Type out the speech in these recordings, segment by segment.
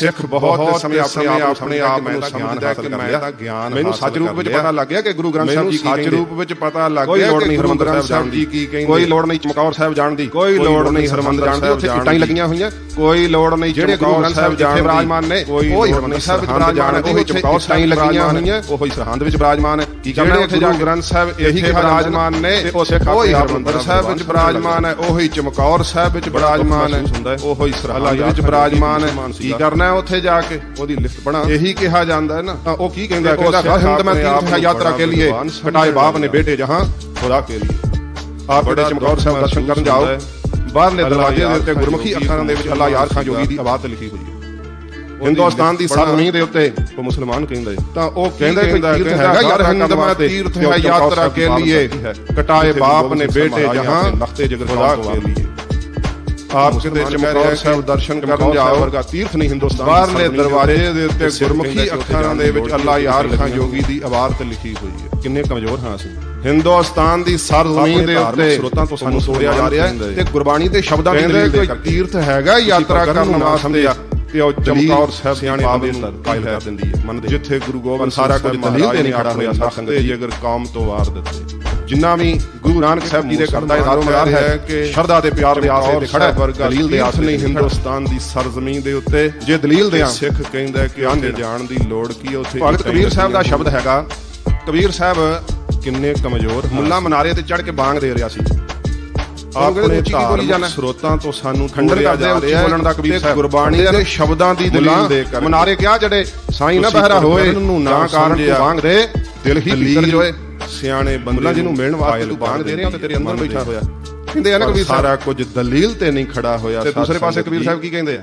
ਸਿੱਖ ਬਹੁਤ ਸਮੇਂ ਆਪਣੇ ਆਪ ਆਪਣੇ ਆਪ ਮੈਂ ਤਾਂ ਗਿਆਨ ਹਾਸਲ ਕਰ ਲਿਆ। ਗਿਆਨ ਮੈਨੂੰ ਸੱਚ ਰੂਪ ਵਿੱਚ ਪਤਾ ਲੱਗ ਗਿਆ ਕਿ ਗੁਰੂ ਗ੍ਰੰਥ ਸਾਹਿਬ ਜੀ ਕੀ ਸੱਚ ਰੂਪ ਵਿੱਚ ਪਤਾ ਲੱਗ ਕੋਈ ਗਿਆ ਲੋੜ ਕਿ ਨਹੀਂ ਗੁਰੂ ਹਰਮੰਦਰ ਗ੍ਰੰਥ ਸਾਹਿਬ ਜੀ ਕੀ ਕਹਿੰਦੇ। ਕੋਈ ਲੋੜ ਨਹੀਂ ਚਮਕੌਰ ਸਾਹਿਬ ਜਾਣ ਦੀ ਕੋਈ ਲੋੜ ਨਹੀਂ ਹਰਮੰਦਰ ਜਾਣ ਦੀ ਉੱਥੇ ਇੱਟਾਂ ਹੀ। ਲੱਗੀਆਂ ਹੋਈਆਂ। ਕੋਈ ਲੋੜ ਨਹੀਂ ਜਿਹੜੇ ਗੁਰੂ ਗ੍ਰੰਥ ਸਾਹਿਬ ਜਾਣ ਵਿਰਾਜਮਾਨ ਨੇ ਉਹ ਹੀ ਹਰਮੰਦਰ ਸਾਹਿਬ ਵਿੱਚ ਵਿਰਾਜਮਾਨ ਹੈ ਉਹੀ ਚਮਕੌਰ ਲੱਗੀਆਂ ਹੋਈਆਂ। ਉਹ ਹੀ ਸਰਹੰਦ ਵਿੱਚ ਬਰਾਜਮਾਨ ਕੀ ਕਹਿੰਦੇ ਉੱਥੇ ਜਾ ਗ੍ਰੰਥ ਸਾਹਿਬ ਇਹੀ ਵਿਰਾਜਮਾਨ ਨੇ ਉਹ ਸਿੱਖ ਆਪੇ ਹਰਮੰਦਰ ਸਾਹਿਬ ਵਿੱਚ ਵਿਰਾਜਮਾਨ ਹੈ। ਉਹੀ ਚਮਕੌਰ ਸਾਹਿਬ ਵਿੱਚ ਵਿਰਾਜਮਾਨ ਹੈ। ਉਹੋ ਹੀ। ਸਰਹੰਦ ਵਿੱਚ ਵਿਰਾਜਮਾਨ ਹੈ। ਕੀ ਕਰਨਾ ਹੈ ਉੱਥੇ ਜਾ ਕੇ? ਉਹਦੀ ਲਿਫਟ ਬਣਾ। ਇਹੀ ਕਿਹਾ ਜਾਂਦਾ ਹੈ ਨਾ। ਉਹ ਕੀ ਕਹਿੰਦਾ ਕਹਿੰਦਾ ਹਿੰਦ ਮੈਂ ਤੀਰਥ ਯਾਤਰਾ ਕੇ ਲਈ ਹਟਾਏ ਬਾਪ ਨੇ ਬੇਟੇ ਜਹਾਂ। ਖੁਦਾ ਕੇ ਲਈ ਆਪ ਬੜੇ ਚਮਕੌਰ ਸਾਹਿਬ ਦਰਸ਼ਨ ਕਰਨ ਜਾਓ। ਬਾਹਰਲੇ ਦਰਵਾਜ਼ੇ ਦੇ ਉੱਤੇ ਗੁਰਮੁਖੀ ਅੱਖਰਾਂ ਦੇ ਵਿੱਚ ਅੱਲਾ ਯਾਰ ਖਾਂ ਜੋਗੀ ਦੀ ਆਵਾਜ਼ ਤੇ ਲਿਖੀ ਹੋਈ ਹੈ। ਹਿੰਦੁਸਤਾਨ ਦੀ ਸਰਮੀ ਦੇ ਉੱਤੇ ਉਹ ਮੁਸਲਮਾਨ ਕਹਿੰਦੇ ਤਾਂ ਉਹ ਕਹਿੰਦਾ ਕਿ ਹੈਗਾ ਯਾਰ ਹਿੰਦਮਾ ਤੀਰਥ ਹੈ ਯਾਤਰਾ ਕੇ ਲਈ ਕਟਾਏ ਬਾਪ ਨੇ ਬੇਟੇ ਜਹਾਂ ਲਖਤੇ ਜਗਰ ਕੇ ਲਈ। ਆਪ ਕਿਤੇ ਚਮਕੌਰ ਸਾਹਿਬ ਦਰਸ਼ਨ ਕਰਨ ਜਾਓ। ਵਰਗਾ ਤੀਰਥ ਨਹੀਂ ਹਿੰਦੁਸਤਾਨ ਬਾਹਰਲੇ ਦਰਵਾਜ਼ੇ ਦੇ ਉੱਤੇ ਗੁਰਮੁਖੀ ਅੱਖਰਾਂ ਦੇ ਵਿੱਚ ਅੱਲਾ ਯਾਰ ਖਾਂ ਜੋਗੀ ਦੀ ਆਵਾਜ਼ ਤੇ ਲਿਖੀ ਹੋਈ ਹੈ। ਕਿੰਨੇ ਕਮਜ਼ੋਰ ਹਾਂ ਅਸੀਂ। ਹਿੰਦੁਸਤਾਨ ਦੀ ਸਰਜ਼ਮੀਨ ਦੇ ਉੱਤੇ ਸਰੋਤਾਂ ਤੋਂ ਸਾਨੂੰ ਤੋੜਿਆ ਜਾ ਰਿਹਾ ਹੈ ਤੇ ਗੁਰਬਾਣੀ ਦੇ ਸ਼ਬਦਾਂ ਦੀ ਦਲੀਲ ਦੇ ਤੀਰਥ ਹੈਗਾ ਯਾਤਰਾ ਕਰਨ ਵਾਸਤੇ ਤੇ ਉਹ ਚਮਕੌਰ ਸਾਹਿਬ ਸਿਆਣੇ ਬਾਬੇ ਨੂੰ ਕਾਇਲ ਕਰ ਦਿੰਦੀ ਹੈ। ਮੰਨਦੇ ਜਿੱਥੇ ਗੁਰੂ ਗੋਬਿੰਦ ਸਾਰਾ ਕੁਝ ਦਲੀਲ ਤੇ ਨਹੀਂ ਖੜਾ ਹੋਇਆ ਸਾਧ ਸੰਗਤ ਜੀ। ਅਗਰ ਕੌਮ ਤੋਂ ਵਾਰ ਦਿੱਤੇ। ਜਿੰਨਾ ਵੀ ਗੁਰੂ ਨਾਨਕ ਸਾਹਿਬ ਜੀ ਦੇ ਕਰਦਾ ਇਹ ਦਾਰੋ ਮਦਾਰ ਹੈ ਕਿ ਸ਼ਰਧਾ ਤੇ ਪਿਆਰ ਦੇ ਆਸਰੇ ਤੇ ਖੜਾ ਦਲੀਲ ਦੇ ਆਸਰੇ ਨਹੀਂ ਹਿੰਦੁਸਤਾਨ ਦੀ ਸਰਜ਼ਮੀਨ ਦੇ ਉੱਤੇ ਜੇ ਦਲੀਲ ਦੇ ਸਿੱਖ ਕਹਿੰਦਾ ਕਿ ਆਂਦੇ ਜਾਣ ਦੀ ਲੋੜ ਕੀ ਹੈ ਉੱਥੇ ਭਗਤ ਕਬੀਰ ਸਾਹਿਬ ਦਾ ਸ਼ਬਦ ਹੈਗਾ। ਕਬੀਰ ਸਾਹਿਬ ਕਿੰਨੇ ਕਮਜ਼ੋਰ ਮੁੱਲਾ ਮਨਾਰੇ ਤੇ ਚੜ ਕੇ ਬਾਂਗ ਦੇ ਰਿਹਾ ਸੀ। ਆਪਣੇ ਧਾਰਮਿਕ ਸਰੋਤਾਂ ਤੋਂ ਸਾਨੂੰ ਖੰਡਨ ਕਰਦੇ ਉੱਚੀ ਬੋਲਣ ਦਾ ਕਬੀਰ ਸਾਹਿਬ। ਗੁਰਬਾਣੀ ਦੇ ਸ਼ਬਦਾਂ ਦੀ ਦਲੀਲ ਦੇ ਕਰ ਮਨਾਰੇ ਕਿਹਾ ਜੜੇ ਸਾਈਂ ਨਾ ਬਹਿਰਾ ਹੋਏ ਨੂੰ ਕਾਰਨ ਤੂੰ। ਬਾਂਗ ਦੇ ਦਿਲ ਹੀ ਭੀਤਰ ਜੋਏ। ਸਿਆਣੇ ਬੰਦਲਾ ਜਿਹਨੂੰ ਮਿਲਣ ਵਾਸਤੇ ਤੂੰ ਬਾਂਗ ਦੇ ਰਿਹਾ ਤੇ ਤੇਰੇ ਅੰਦਰ ਬੈਠਾ ਹੋਇਆ। ਕਹਿੰਦੇ ਆ ਨਾ ਕਬੀਰ ਸਾਰਾ ਸਾਹਿਬ। ਕੁਝ ਦਲੀਲ ਤੇ ਨਹੀਂ ਖੜਾ ਹੋਇਆ ਤੇ ਦੂਸਰੇ ਪਾਸੇ ਕਬੀਰ ਸਾਹਿਬ ਕੀ ਕਹਿੰਦੇ ਆ?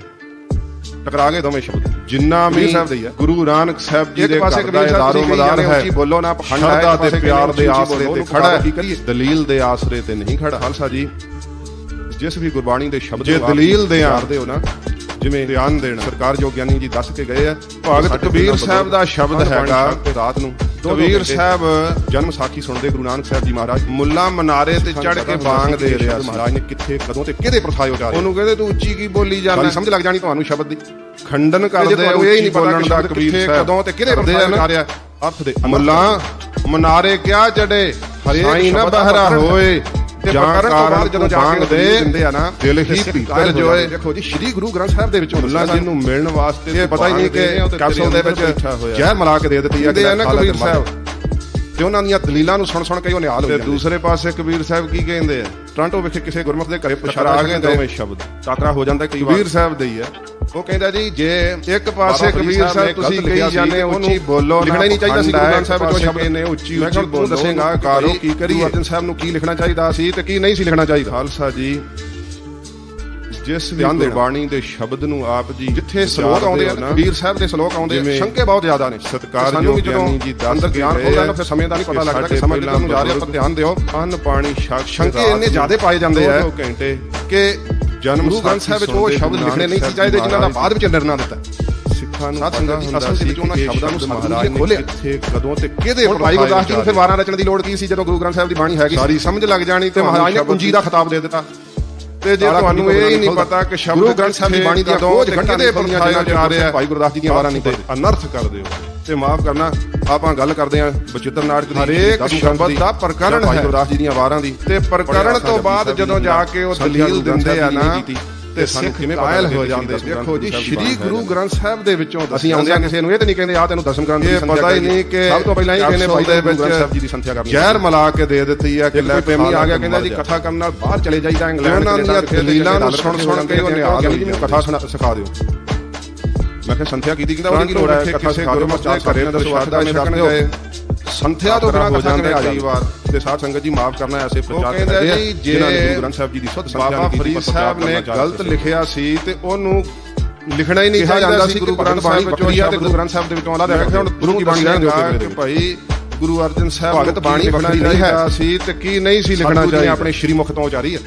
ਟਕਰਾ ਗਏ ਦੋਵੇਂ ਸ਼ਬਦ। ਜਿੰਨਾ ਵੀ ਦੇ। ਗੁਰੂ ਨਾਨਕ ਸਾਹਿਬ ਜੀ ਦੇ ਪਾਸੇ ਘਰ ਕਬੀਰ ਦਾ ਸਾਹਿਬ ਦਾਰੋ ਮਦਾਰ ਹੈ ਬੋਲੋ ਨਾ ਪਖੰਡ ਹੈ, ਤੇ ਪਿਆਰ ਦੇ ਆਸਰੇ ਤੇ ਖੜਾ ਹੈ? ਦਲੀਲ ਦੇ ਆਸਰੇ ਤੇ ਨਹੀਂ ਖੜਾ ਖਾਲਸਾ ਜੀ। ਜਿਸ ਵੀ ਗੁਰਬਾਣੀ ਦੇ ਸ਼ਬਦ ਜੇ ਦਲੀਲ ਦਿਆਂ ਕਰਦੇ ਹੋ ਨਾ ਜਿਵੇਂ ਧਿਆਨ ਦੇਣਾ। ਸਰਕਾਰ ਜੋ ਗਿਆਨੀ ਜੀ ਦੱਸ ਕੇ ਗਏ ਆ ਭਗਤ ਕਬੀਰ ਸਾਹਿਬ ਦਾ ਸ਼ਬਦ ਹੈਗਾ, ਰਾਤ ਨੂੰ ਕਬੀਰ ਸਾਹਿਬ ਜਨਮ ਸਾਖੀ ਸੁਣਦੇ ਗੁਰੂ ਨਾਨਕ ਸਾਹਿਬ ਜੀ ਮਹਾਰਾਜ। ਮੁੱਲਾ ਮਨਾਰੇ ਤੇ ਚੜ ਕੇ ਬਾਂਗ ਦੇ ਰਿਹਾ ਸੀ। ਮਹਾਰਾਜ ਨੇ ਕਿੱਥੇ ਕਦੋਂ ਤੇ ਕਿਹਦੇ ਪ੍ਰਥਾਇ ਉਚਾਰੇ ਉਹਨੂੰ ਕਹਿੰਦੇ ਤੂੰ ਉੱਚੀ ਕੀ ਬੋਲੀ ਜਾਂਦਾ? ਸਮਝ ਲੱਗ ਜਾਣੀ ਤੁਹਾਨੂੰ ਸ਼ਬਦ ਦੀ। ਖੰਡਨ ਜੇ ਕਰਦੇ ਤੁਹਾਨੂੰ ਇਹ ਹੀ ਨਹੀਂ ਪਤਾ ਬੋਲਣ ਕਿ ਦਾ ਸ਼ਬਦ ਕਬੀਰ ਕਿੱਥੇ, ਸਾਹਿਬ। ਕਦੋਂ ਤੇ ਕਿਹਦੇ ਕਰਦੇ ਆ ਪ੍ਰਥਾਇ ਨਾ। ਉਚਾਰਿਆ? ਅਰਥ ਦੇ ਮੁੱਲਾ ਮਨਾਰੇ ਕਿਆ ਜੜੇ? ਹਰੇਕ ਸਾਈਂ ਨਾ ਬਹਿਰਾ ਹੈ। ਹੋਏ। ਜਾਂ ਪ੍ਰਕਰਣ ਤੋਂ ਬਾਅਦ ਕਾਰਨ ਜਦੋਂ ਜਾ ਕੇ ਦੇ ਦਿੰਦੇ ਆ ਨਾ ਦਿਲ ਹੀ ਭੀਤਰ ਕਾਇਲ ਹੋ। ਦੇਖੋ ਜੀ ਸ੍ਰੀ ਗੁਰੂ ਗ੍ਰੰਥ ਸਾਹਿਬ ਦੇ ਵਿੱਚੋਂ ਮੁੱਲਾ ਜਿਹਨੂੰ ਮਿਲਣ ਵਾਸਤੇ ਇਹ ਪਤਾ ਹੀ ਨਹੀਂ ਕਿ ਕੈਪਸੂਲ ਦੇ ਵਿੱਚ ਜ਼ਹਿਰ ਮਿਲਾ ਕੇ ਦੇ ਦਿੱਤੀ ਆ ਆ ਨਾ ਕਬੀਰ। ਸਾਹਿਬ ਤੇ ਉਹਨਾਂ ਦੀਆਂ ਦਲੀਲਾਂ ਨੂੰ ਸੁਣ ਸੁਣ ਕੇ ਉਹ ਨਿਹਾਲ ਹੋ ਤੇ ਜਾਂਦੇ ਦੂਸਰੇ ਪਾਸੇ ਕਬੀਰ ਸਾਹਿਬ ਕੀ ਕਹਿੰਦੇ ਆ ਟ੍ਰਾਂਟੋ ਵਿਖੇ ਕਿਸੇ ਗੁਰਮੁਖ ਦੇ ਘਰੇ ਟਕਰਾ ਪਛਾੜਾ ਗਏ ਦੋਵੇਂ ਸ਼ਬਦ। ਟਾਕਰਾ ਹੋ ਜਾਂਦਾ ਕਈ ਵਾਰ। ਕਬੀਰ ਸਾਹਿਬ ਦੇ ਹੀ ਆ। ਉਹ ਕਹਿੰਦਾ ਜੀ ਜੇ ਇੱਕ ਪਾਸੇ ਕਬੀਰ ਸਾਹਿਬ ਤੁਸੀਂ ਕਹੀ ਜਾਂਦੇ ਤੇ ਉੱਚੀ ਬੋਲੋ ਲਿਖਣਾ ਹੀ ਨਹੀਂ ਚਾਹੀਦਾ ਸੀ ਗੁਰੂ ਸਾਹਿਬ ਉਹ ਸ਼ਬਦ। ਨੇ ਉੱਚੀ ਉੱਚੀ ਤੂੰ ਬੋਲੋ ਦੱਸੇਗਾ ਕਾਰੋ ਕੀ ਕਰੀਏ? ਅਰਜਨ ਸਾਹਿਬ ਨੂੰ ਕੀ ਲਿਖਣਾ ਚਾਹੀਦਾ ਸੀ ਤੇ ਕੀ ਨਹੀਂ ਸੀ ਲਿਖਣਾ ਚਾਹੀਦਾ? ਖਾਲਸਾ ਜੀ। ਜਿਸ ਵੀ। ਗੁਰਬਾਣੀ ਦੇ ਸ਼ਬਦ ਨੂੰ ਆਪ ਜੀ ਜਿੱਥੇ ਸ਼ਲੋਕ ਆਉਂਦੇ ਆ ਕਬੀਰ ਸਾਹਿਬ ਦੇ ਸ਼ਲੋਕ ਆਉਂਦੇ ਆ ਸ਼ੰਕੇ ਬਹੁਤ ਜ਼ਿਆਦਾ ਨੇ। ਵੀ ਜਦੋਂ ਗਿਆਨੀ ਜੀ ਦੱਸ ਅੰਦਰ ਕੇ ਗਿਆਨ ਖੋਲਦਾ ਨਾ ਫਿਰ ਸਮੇਂ ਦਾ ਨਹੀਂ ਪਤਾ ਕਿ ਲੱਗਦਾ ਕਿ ਸਾਡੇ ਸਮੇਂ ਕਿੱਥੇ ਨੂੰ ਜਾ ਰਿਹਾ ਪਰ ਧਿਆਨ ਦਿਓ। ਅੰਨ ਪਾਣੀ ਕੇ ਸ਼ੰਕੇ ਇੰਨੇ ਜ਼ਿਆਦੇ ਪਾਏ ਜਾਂਦੇ ਆ ਘੰਟੇ ਕਿ ਜਨਮ ਗੁਰੂ ਸਾਹਿਬ ਵਿੱਚ ਉਹ ਸ਼ਬਦ ਲਿਖਣੇ ਨਹੀਂ ਸੀ ਚਾਹੀਦੇ ਜਿਨ੍ਹਾਂ ਦਾ ਬਾਅਦ ਵਿੱਚ ਨਿਰਣਾ ਦਿੱਤਾ। ਸਿੱਖਾਂ ਨੂੰ ਸਾਧ ਪਤਾ ਸੰਗਤ ਜੀ ਹੁੰਦਾ ਸੀ ਵਿੱਚ ਉਹਨਾਂ ਕਿ ਸ਼ਬਦਾਂ ਨੂੰ ਮਹਾਰਾਜ ਨੇ ਖੋਲਿਆ। ਕਿੱਥੇ ਕਦੋਂ ਤੇ ਕਿਹਦੇ ਭਾਈ ਗੁਰਦਾਸ ਜੀ ਨੂੰ ਫਿਰ ਵਾਰਾਂ ਰਚਣ ਦੀ ਲੋੜ ਕੀ ਸੀ ਜਦੋਂ ਗੁਰੂ ਗ੍ਰੰਥ ਸਾਹਿਬ ਦੀ ਬਾਣੀ ਹੈਗੀ ਸਾਰੀ ਸਮਝ ਲੱਗ ਜਾਣੀ ਤੇ ਮਹਾਰਾਜ ਨੇ ਕੁੰਜੀ ਦਾ ਖਿਤਾਬ ਦੇ ਦਿੱਤਾ। ਤੇ ਜੇ ਤੁਹਾਨੂੰ ਇਹ ਹੀ ਨਹੀਂ ਪਤਾ ਕਿ ਸ਼ਬਦ ਗੁਰੂ ਗ੍ਰੰਥ ਸਾਹਿਬ ਦੀ ਬਾਣੀ ਦੀਆਂ ਕਦੋਂ ਖੋਜ ਤੇ ਘੰਟੇ ਦੇ ਕਿਹਦੇ ਪੜੀਆਂ ਪ੍ਰਥਾਇ ਜਿਨ੍ਹਾਂ ਜਾ ਰਿਹਾ ਭਾਈ ਗੁਰਦਾਸ ਜੀ ਦੀਆਂ ਵਾਰਾਂ ਨਹੀਂ ਤੇ ਅਨਰਥ ਕਰ ਦਿਓ। ਤੇ ਮਾਫ ਕਰਨਾ ਆਪਾਂ ਗੱਲ ਕਰਦੇ ਆਂ ਬਚਿੱਤਰ ਨਾਟਕ ਦੀ ਹਰੇਕ ਸ਼ਬਦ ਦਾ ਪ੍ਰਕਰਣ ਭਾਈ ਹੈ। ਗੁਰਦਾਸ ਜੀ ਦੀਆਂ ਵਾਰਾਂ ਦੀ। ਤੇ ਪ੍ਰਕਰਣ ਤੋਂ ਬਾਅਦ ਜਦੋਂ ਜਾ ਕੇ ਉਹ ਦਲੀਲ ਦਿੰਦੇ ਆ ਨਾ ਤੇ ਸਾਨੂੰ ਕਿਵੇਂ ਕਾਇਲ ਹੋ ਜਾਂਦੇ? ਦੇਖੋ ਜੀ ਸ੍ਰੀ ਗੁਰੂ ਗ੍ਰੰਥ ਸਾਹਿਬ ਦੇ ਵਿੱਚੋਂ ਅਸੀਂ ਆਉਂਦੇ ਆ ਕਿਸੇ ਨੂੰ ਇਹ ਤੇ ਨਹੀਂ ਕਹਿੰਦੇ ਆ ਤੈਨੂੰ ਦਸਮ ਗ੍ਰੰਥ ਦੀ ਸੰਥਿਆ ਪਤਾ ਹੀ। ਨਹੀਂ ਕਿ ਸਭ ਤੋਂ ਪਹਿਲਾਂ ਹੀ ਕਹਿੰਦੇ ਦੇ ਵਿੱਚ ਵਿੱਚ ਸਾਹਿਬ ਜੀ ਦੀ ਸੰਥਿਆ ਕਰਨੀ ਜ਼ਹਿਰ ਮਿਲਾ ਕੇ ਦੇ ਦਿੱਤੀ ਆ ਕਿ ਲੈ ਪ੍ਰੇਮੀ ਆ ਗਿਆ ਕਹਿੰਦਾ ਜੀ ਕਥਾ ਕਰਨ ਨਾਲ ਬਾਹਰ ਚਲੇ ਜਾਈਦਾ ਇੰਗਲੈਂਡ ਉਹਨਾਂ ਕੈਨੇਡਾ, ਦਲੀਲਾਂ ਨੂੰ ਕਿਤੇ ਸੁਣ ਸੁਣ ਕੇ ਉਹ ਨਿਹਾਲ ਕਹਿੰਦਾ ਜੀ ਮੈਨੂੰ ਕਥਾ ਸੁਣਾ ਸਿਖਾ ਦਿਓ। ਮੈਂ ਕਿਹਾ ਸੰਥਿਆ ਕੀਤੀ ਕਹਿੰਦਾ ਉਹਦੀ ਕੀ ਲੋੜ ਹੈ? ਕਥਾ ਸਿਖਾ ਦਿਓ ਮੈਂ ਚਾਰ ਕਰੇ ਤਾਂ ਸਵਾਦਾ ਮੈਂ ਦੱਸ ਗਏ ਸੰਥਿਆ ਤੋਂ ਬਿਨਾਂ ਹੋ ਕਥਾ ਜਾਂਦਾ ਆ ਕਈ ਵਾਰ ਤੇ ਸਾਧ ਸੰਗਤ ਜੀ ਮਾਫ ਕਰਨਾ ਐਸੇ ਪ੍ਰਚਾਰ ਕਰਦੇ ਆ। ਜਿਨ੍ਹਾਂ ਨੇ ਗੁਰੂ ਗ੍ਰੰਥ ਸਾਹਿਬ ਜੀ ਦੀ ਸੁੱਧ ਸੰਥਿਆ ਬਾਬਾ ਫਰੀਦ ਸਾਹਿਬ ਨੇ ਗਲਤ ਲਿਖਿਆ ਸੀ ਤੇ ਉਹਨੂੰ ਲਿਖਣਾ ਹੀ ਨਹੀਂ ਚਾਹੀਦਾ ਜਾਂਦਾ ਸੀ ਸੀ ਗੁਰੂ ਗੁਰੂ ਗ੍ਰੰਥ ਸਾਹਿਬ ਵੱਖਰੀ ਆ ਤੇ ਵਿੱਚੋਂ ਗੁਰੂ ਗ੍ਰੰਥ ਸਾਹਿਬ ਦੇ ਵਿੱਚੋਂ ਅਲੱਗ ਕਿਹਾ ਹੁਣ ਗੁਰੂ ਕੀ ਬਾਣੀ ਰਹਿਣ ਦਿਓ ਕਿ ਭਾਈ? ਗੁਰੂ ਅਰਜਨ ਸਾਹਿਬ ਭਗਤ ਬਾਣੀ ਵੱਖਰੀ ਨਹੀਂ ਹੈ। ਸੀ ਤੇ ਕੀ ਨਹੀਂ ਸੀ ਲਿਖਣਾ ਲਿਖਣਾ ਚਾਹੀਦਾ? ਆਪਣੇ ਸ਼੍ਰੀ ਮੁਖ ਤੋਂ ਉਚਾਰੀ ਹੈ।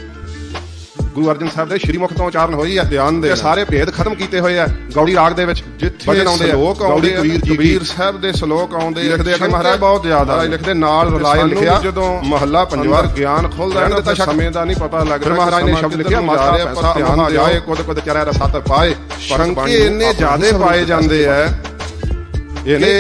ਗੁਰੂ ਅਰਜਨ ਸਾਹਿਬ ਦੇ ਸ਼੍ਰੀ ਮੁਖ ਤੋਂ ਉਚਾਰਨ ਹੋਈ ਹੈ। ਧਿਆਨ ਦੇ ਸਾਰੇ ਭੇਦ ਖਤਮ ਕੀਤੇ ਹੋਏ ਆ ਗੌੜੀ ਰਾਗ ਦੇ ਵਿੱਚ ਜਿੱਥੇ ਸ਼ਲੋਕ ਆਉਂਦੇ ਆ ਕਬੀਰ ਸਾਹਿਬ ਦੇ ਸ਼ਲੋਕ ਆਉਂਦੇ ਲਿਖਦੇ ਆ ਕਿ ਮਹਾਰਾਜ? ਬਹੁਤ ਜ਼ਿਆਦਾ ਲਿਖਦੇ ਨਾਲ ਰਲਾਏ ਲਿਖਿਆ। ਜਦੋਂ ਮਹੱਲਾ ਪੰਜਵਾਂ ਗਿਆਨ ਖੁੱਲਦਾ ਇਹਨਾਂ ਦਾ ਸਮੇਂ ਦਾ ਨਹੀਂ ਪਤਾ ਲੱਗਦਾ ਮਹਾਰਾਜ ਨੇ ਸ਼ਬਦ ਲਿਖਿਆ ਮਾਤਾ ਪਸਾ ਧਿਆਨ ਜਾਏ ਕੁਦ ਕੁਦ ਚਰਿਆ ਰਸਤ ਪਾਏ। ਪਰੰਤੂ ਇੰਨੇ ਜ਼ਿਆਦੇ ਪਾਏ ਜਾਂਦੇ ਆ ਇਹਨੇ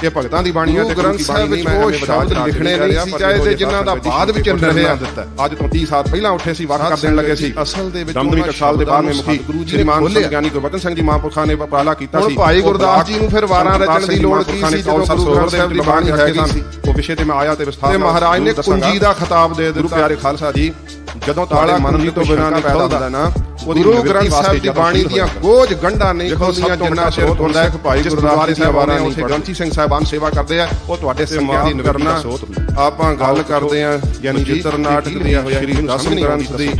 ਤੇ ਭਗਤਾਂ ਦੀ ਬਾਣੀਆਂ ਤੇ ਗ੍ਰੰਥ ਸਾਹਿਬ ਵਿੱਚ ਉਹ ਸ਼ਬਦ ਲਿਖਣੇ ਨਹੀਂ ਸੀ ਚਾਹੇ ਜਿਨ੍ਹਾਂ ਦਾ ਬਾਅਦ ਵਿੱਚ ਨਿਰਣਿਆ ਦਿੱਤਾ ਅੱਜ ਤੋਂ 30 ਸਾਲ ਪਹਿਲਾਂ ਉੱਠੇ ਸੀ ਵਰਕ ਕਰ ਲੱਗੇ ਸੀ। ਅਸਲ ਦੇ ਵਿੱਚ ਦਮਦਮੀ ਟਕਸਾਲ ਦੇ ਬਾਅਦ ਮੇ ਮੁਖੀ ਸ਼੍ਰੀਮਾਨ ਗਿਆਨੀ ਗੁਰਬਚਨ ਸਿੰਘ ਜੀ ਮਹਾਂਪੁਰਖਾਂ ਨੇ ਉਪਰਾਲਾ ਕੀਤਾ ਸੀ। ਹੁਣ ਭਾਈ ਗੁਰਦਾਸ ਜੀ ਨੂੰ ਫਿਰ ਵਾਰਾਂ ਰਚਣ ਦੀ ਲੋੜ ਕੀ ਸੀ ਜਦੋਂ ਗੁਰੂ ਗ੍ਰੰਥ ਸਾਹਿਬ ਦੀ ਬਾਣੀ ਹੈਗੀ ਸੀ? ਉਹ ਵਿਸ਼ੇ ਤੇ ਮੈਂ ਆਇਆ ਤੇ ਵਿਸਥਾਰ ਤੇ ਮਹਾਰਾਜ ਨੇ ਕੁੰਜੀ ਦਾ ਖਿਤਾਬ ਦੇ ਦਿੱਤਾ। ਗੁਰੂ ਪਿਆਰੇ ਖਾਲਸਾ ਜੀ ਜਦੋਂ ਤਾਲਾ ਮਨ ਤੋਂ ਬਿਨਾਂ ਨਿਕਲਦਾ ਨਾ ਗੁਰੂ ਗ੍ਰੰਥ ਸਾਹਿਬ ਦੀ ਬਾਣੀ ਦੀਆਂ ਗੋਝ ਗੰਢਾਂ ਨਹੀਂ ਖੋਲੀਆਂ ਜਿੰਨਾ ਸਿਰ ਖੁੱਲਦਾ ਹੈ ਜਿਸ ਗੁਰਦੁਆਰੇ ਸੇਵਾਦਾਰਾਂ ਉੱਥੇ ਗ੍ਰੰਥੀ ਸਿੰਘ ਸਾਹਿਬਾਨ ਸੇਵਾ ਕਰਦੇ ਆ ਉਹ ਤੁਹਾਡੇ ਸੰਗਿਆ ਦੀ ਕਰਨਾ ਆਪਾਂ ਗੱਲ ਕਰਦੇ ਆ ਯਾਨੀ ਚਿਤਰਨਾਟ ਕਰਿਆ ਹੋਇਆ ਸ਼੍ਰੀ ਦਸਮ ਗ੍ਰੰਥ ਦੀ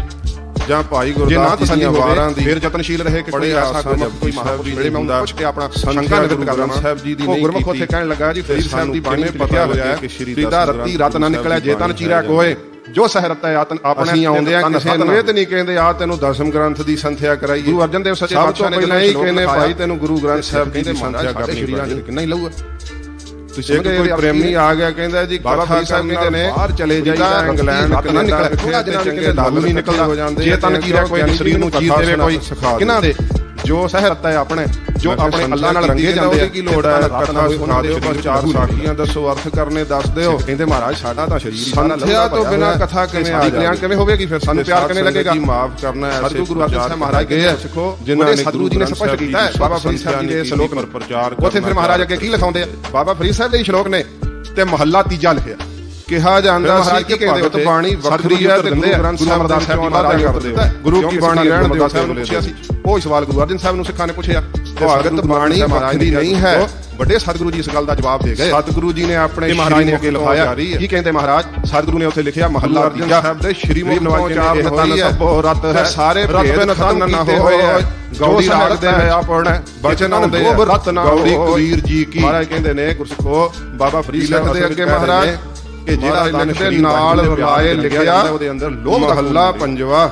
ਜਾਂ ਭਾਈ ਗੁਰਦਾਸ ਜੀ ਦੀਆਂ ਵਾਰਾਂ ਦੀ ਫਿਰ ਯਤਨਸ਼ੀਲ ਰਹੇ ਕਿ ਕੋਈ ਐਸਾ ਕੋਈ ਮਹਾਂਪੁਰੀ ਜਿਹੜੇ ਮੈਂ ਉਹਨਾਂ ਪੁੱਛ ਕੇ ਆਪਣਾ ਸ਼ੰਕਾ ਨਿਵਰਤ ਕਰਦਾ ਸਾਹਿਬ ਜੀ ਦੀ ਨਹੀਂ ਗੁਰਮੁਖ ਕਹਿਣ ਲੱਗਾ ਜੀ ਫਰੀਦ ਸਾਹਿਬ ਦੀ ਬਾਣੀ ਵਿੱਚ ਪਤਾ ਹੋਇਆ ਹੈ ਫਰੀਦਾ ਰਤੀ ਰਤ ਨਾ ਨਿਕਲਿਆ ਜੇ ਤਨ ਚੀਰਾ ਕੋਏ ਜੋ ਸਹਿਰਤ ਆਤਨ ਆਪਣੇ ਅਸੀਂ ਆਉਂਦੇ ਆ ਕਿਸੇ ਨੂੰ ਇਹ ਤੇ ਨਹੀਂ ਕਹਿੰਦੇ ਆ ਤੈਨੂੰ ਦਸਮ ਗ੍ਰੰਥ ਦੀ ਸੰਥਿਆ ਕਰਾਈਏ। ਗੁਰੂ ਅਰਜਨ ਦੇਵ ਸੱਚੇ ਪਾਤਸ਼ਾਹ ਨੇ ਪਹਿਲਾਂ ਹੀ ਕਹਿੰਦੇ ਭਾਈ ਤੈਨੂੰ ਗੁਰੂ ਗ੍ਰੰਥ ਸਾਹਿਬ ਦੀ ਸੰਥਿਆ ਕਰਨੀ ਪੜੇਗੀ ਕਿੰਨਾ ਹੀ ਲਊਗਾ ਤੁਸੀਂ ਕੋਈ ਪ੍ਰੇਮੀ ਆ ਗਿਆ ਕਹਿੰਦਾ ਜੀ ਬਾਬਾ ਸਾਹਿਬ ਕਹਿੰਦੇ ਨੇ ਬਾਹਰ ਚਲੇ ਜਾਈਦਾ ਇੰਗਲੈਂਡ ਕਨਾ ਨਿਕਲ ਰੱਖਿਆ ਤੇ ਚੰਗੇ ਦਾਲੂ ਨਹੀਂ ਨਿਕਲਦਾ। ਜੇ ਤਨ ਕੀਰਾ ਕੋਈ ਸਰੀਰ ਨੂੰ ਚੀਰ ਦੇਵੇ ਕੋਈ ਕਿਨਾਂ ਦੇ ਜੋ ਸਹਿਰਤ ਹੈ ਆਪਣੇ ਜੋ ਆਪਣੇ ਅੱਲਾ ਨਾਲ ਰੰਗੇ ਜਾਂਦੇ ਆ। ਕੀ ਲੋੜ ਹੈ? ਕਥਾ ਸੁਣਾ ਦਿਓ ਬਸ ਚਾਰ ਸਾਖੀਆਂ ਦੱਸੋ ਅਰਥ ਕਰਨੇ ਦੱਸ ਦਿਓ। ਕਹਿੰਦੇ ਮਹਾਰਾਜ ਸਾਡਾ ਤਾਂ ਸ਼ਰੀਰ ਹੀ ਸਾਨਾ ਲੱਗਦਾ ਤੋਂ ਬਿਨਾ ਕਥਾ ਕਿਵੇਂ ਆ ਜਾਏ ਕਿਵੇਂ ਹੋਵੇਗੀ ਫਿਰ? ਸਾਨੂੰ ਪਿਆਰ ਕਿਵੇਂ ਲੱਗੇਗਾ? ਮਾਫ ਕਰਨਾ ਹੈ? ਸਤਿਗੁਰੂ ਅਰਜਨ ਸਾਹਿਬ ਮਹਾਰਾਜ ਗਏ ਆ। ਸਿੱਖੋ ਜਿਨ੍ਹਾਂ ਨੇ ਸਤਿਗੁਰੂ ਜੀ ਨੇ ਸਪਸ਼ਟ ਕੀਤਾ ਹੈ। ਬਾਬਾ ਫਰੀਦ ਸਾਹਿਬ ਜੀ ਦੇ ਸ਼ਲੋਕ ਨੂੰ। ਪ੍ਰਚਾਰ ਉੱਥੇ ਫਿਰ ਮਹਾਰਾਜ ਅੱਗੇ ਕੀ ਲਿਖਾਉਂਦੇ ਆ? ਬਾਬਾ ਫਰੀਦ ਸਾਹਿਬ ਦੇ ਸ਼ਲੋਕ ਨੇ ਤੇ ਮਹੱਲਾ ਤੀਜਾ ਲਿਖਿਆ। ਕਿਹਾ ਜਾਂਦਾ ਸੀ ਕਿ ਭਗਤ ਬਾਣੀ ਵੱਖਰੀ ਹੈ ਤੇ ਗੁਰੂ ਗ੍ਰੰਥ ਸਾਹਿਬ ਦਾ ਸਾਹਿਬ ਦੀ ਬਾਣੀ ਕਰਦੇ ਗੁਰੂ ਕੀ ਬਾਣੀ ਰਹਿਣ ਦਿਓ ਸਾਹਿਬ ਨੂੰ ਪੁੱਛਿਆ ਸੀ। ਉਹ ਸਵਾਲ ਗੁਰੂ ਅਰਜਨ ਸਾਹਿਬ ਨੂੰ ਸਿੱਖਾਂ ਨੇ ਪੁੱਛਿਆ। ਭਗਤ ਬਾਣੀ ਵੱਖਰੀ ਨਹੀਂ ਹੈ। ਵੱਡੇ ਸਤਿਗੁਰੂ ਜੀ ਇਸ ਗੱਲ ਦਾ ਜਵਾਬ ਦੇ ਗਏ। ਸਤਿਗੁਰੂ ਜੀ ਨੇ ਆਪਣੇ ਮਹਾਰਾਜ ਨੇ ਅੱਗੇ ਲਿਖਾਇਆ। ਕੀ ਕਹਿੰਦੇ ਮਹਾਰਾਜ? ਸਤਿਗੁਰੂ ਨੇ ਉੱਥੇ ਲਿਖਿਆ ਮਹੱਲਾ ਤੀਜਾ ਸਾਹਿਬ ਦੇ ਸ਼੍ਰੀ ਮੁਖ ਨਵਾਜ ਨੇ ਇਹ ਤਨ ਸਭੋ ਰਤ ਹੈ। ਸਾਰੇ ਭੇਦ ਖਤਮ ਨਾ ਹੋਏ ਗੌੜੀ ਰੱਖਦੇ ਹੈ। ਆਪਣ ਬਚਨ ਆਉਂਦੇ ਰਤ ਨਾ ਕਬੀਰ ਜੀ ਕੀ। ਮਹਾਰਾਜ ਕਹਿੰਦੇ ਨੇ ਗੁਰਸਿੱਖੋ ਬਾਬਾ ਫਰੀਦ ਲਿਖਦੇ ਅੱਗੇ ਮਹਾਰਾਜ ਕਿ ਜਿਹੜਾ ਦਾਨਿਸ਼ ਦੇ ਨਾਲ ਰਾਏ ਲਿਖਿਆ ਉਹਦੇ ਅੰਦਰ ਲੋਭ ਦਾ ਹੱਲਾ ਪੰਜਵਾ।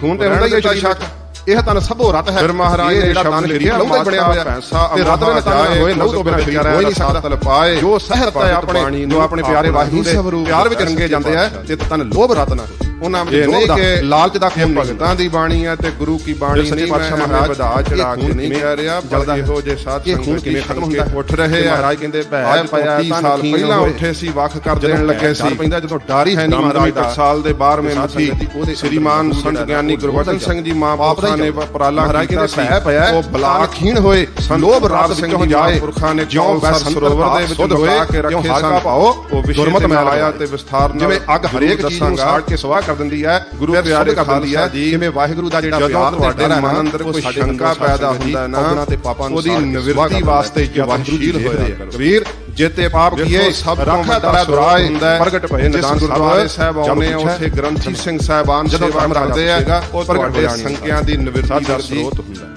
ਖੂਨ ਤੇ ਹੁੰਦਾ ਹੀ ਸ਼ੱਕ। ਇਹ ਤਨ ਸਭੋ ਰਤ ਹੈ। ਫਿਰ ਮਹਾਰਾਜ ਨੇ ਸ਼ਬਦ ਲਿਖਿਆ ਲਹੂ ਬਣਿਆ ਹੋਇਆ ਪੈਸਾ ਤੇ ਰਤ ਨੇ ਤਨ ਹੋਏ ਲਹੂ ਤੋਂ ਬਿਨਾ ਸ਼ਰੀਰ ਨਹੀਂ ਸਕਦਾ। ਤਲ ਪਾਏ। ਜੋ ਸਹਿਰਤਾ ਆਪਣੇ ਜੋ ਆਪਣੇ ਪਿਆਰੇ ਵਾਹਿਗੁਰੂ ਦੇ ਪਿਆਰ ਵਿੱਚ ਰੰਗੇ ਜਾਂਦੇ ਆ ਤੇ ਤਨ ਲੋਭ ਰਤ ਨਾ ਉਹਨਾਂ ਵਿੱਚ ਨਹੀਂ ਕਿ ਲਾਲਚ ਦਾ ਖੇਮ ਭਗਤਾਂ ਦੀ ਬਾਣੀ ਹੈ ਤੇ ਗੁਰੂ ਕੀ ਬਾਣੀ ਨਹੀਂ ਪਾਤਸ਼ਾਹ ਮਹਾਰਾਜ ਵਧਾ ਚੜਾ ਕੇ ਨਹੀਂ ਕਹਿ ਰਿਹਾ ਬਲਦਾ ਇਹੋ ਜੇ ਸਾਧ ਸੰਗਤ ਕਿਵੇਂ ਖਤਮ ਹੁੰਦਾ? ਉੱਠ ਰਹੇ ਆ? ਮਹਾਰਾਜ ਕਹਿੰਦੇ ਭੈ ਪਿਆ 30 ਸਾਲ ਪਹਿਲਾਂ ਉੱਠੇ ਸੀ ਵੱਖ ਕਰ ਦੇਣ ਲੱਗੇ ਸੀ। ਪੈਂਦਾ ਜਦੋਂ ਡਰ ਹੈ ਨਹੀਂ ਮਹਾਰਾਜ ਦਾ। ਸਾਲ ਦੇ 12ਵੇਂ ਮੁਖੀ ਸ੍ਰੀਮਾਨ ਸੰਤ ਗਿਆਨੀ ਗੁਰਬਚਨ ਸਿੰਘ ਜੀ ਮਾਂ ਬਾਪ ਪੁਰਖਾਂ ਨੇ ਪਰਾਲਾ ਹਰਾ ਕੇ ਸਹਿ ਭਇਆ ਉਹ ਬਲਾਖੀਣ ਹੋਏ ਲੋਭ ਰਾਤ ਵਿੱਚੋਂ ਜਾਏ ਪੁਰਖਾਂ ਨੇ ਜਿਉਂ ਬਸ ਸਰੋਵਰ ਦੇ ਵਿੱਚ ਲੁਕਾ ਕੇ ਰੱਖੇ ਸਨ। ਪਾਓ ਗੁਰਮਤ ਮੈਂ ਆਇਆ ਤੇ ਵਿਸਥਾਰ ਨਾਲ ਜਿਵੇਂ ਅੱਗ ਹਰੇਕ ਚੀਜ਼ ਨੂੰ ਸਾੜ ਕੇ ਸਵਾਹ ਕਰ ਦਿੰਦੀ ਹੈ ਗੁਰੂ ਪਿਆਰੇ ਕਰ ਦਿੰਦੀ ਹੈ। ਜਿਵੇਂ ਵਾਹਿਗੁਰੂ ਦਾ ਜਿਹੜਾ ਪਿਆਰ ਤੁਹਾਡੇ ਮਨ ਅੰਦਰ ਕੋਈ ਸ਼ੰਕਾ ਪੈਦਾ ਹੁੰਦਾ ਨਾ ਉਹਦੀ ਨਿਵਰਤੀ ਵਾਸਤੇ ਜਵਾਹਰੂ ਜੀ ਹੋਇਆ ਕਬੀਰ ਜੇਤੇ ਪਾਪ ਕੀਏ ਸਭ ਤੋਂ ਵੱਡਾ ਦੁਰਾਏ ਪ੍ਰਗਟ ਭਏ ਨਿਦਾਨ ਗੁਰਦੁਆਰੇ ਸਾਹਿਬ ਆਉਨੇ ਆ ਉਸੇ ਗ੍ਰੰਥੀ ਸਿੰਘ ਸਾਹਿਬਾਨ ਜਦੋਂ ਕੰਮ ਕਰਦੇ ਆ ਉਹ ਪ੍ਰਗਟੇ ਸੰਕਿਆਂ ਦੀ ਨਿਵਰਤੀ ਦਾ ਸਰੋਤ ਹੁੰਦਾ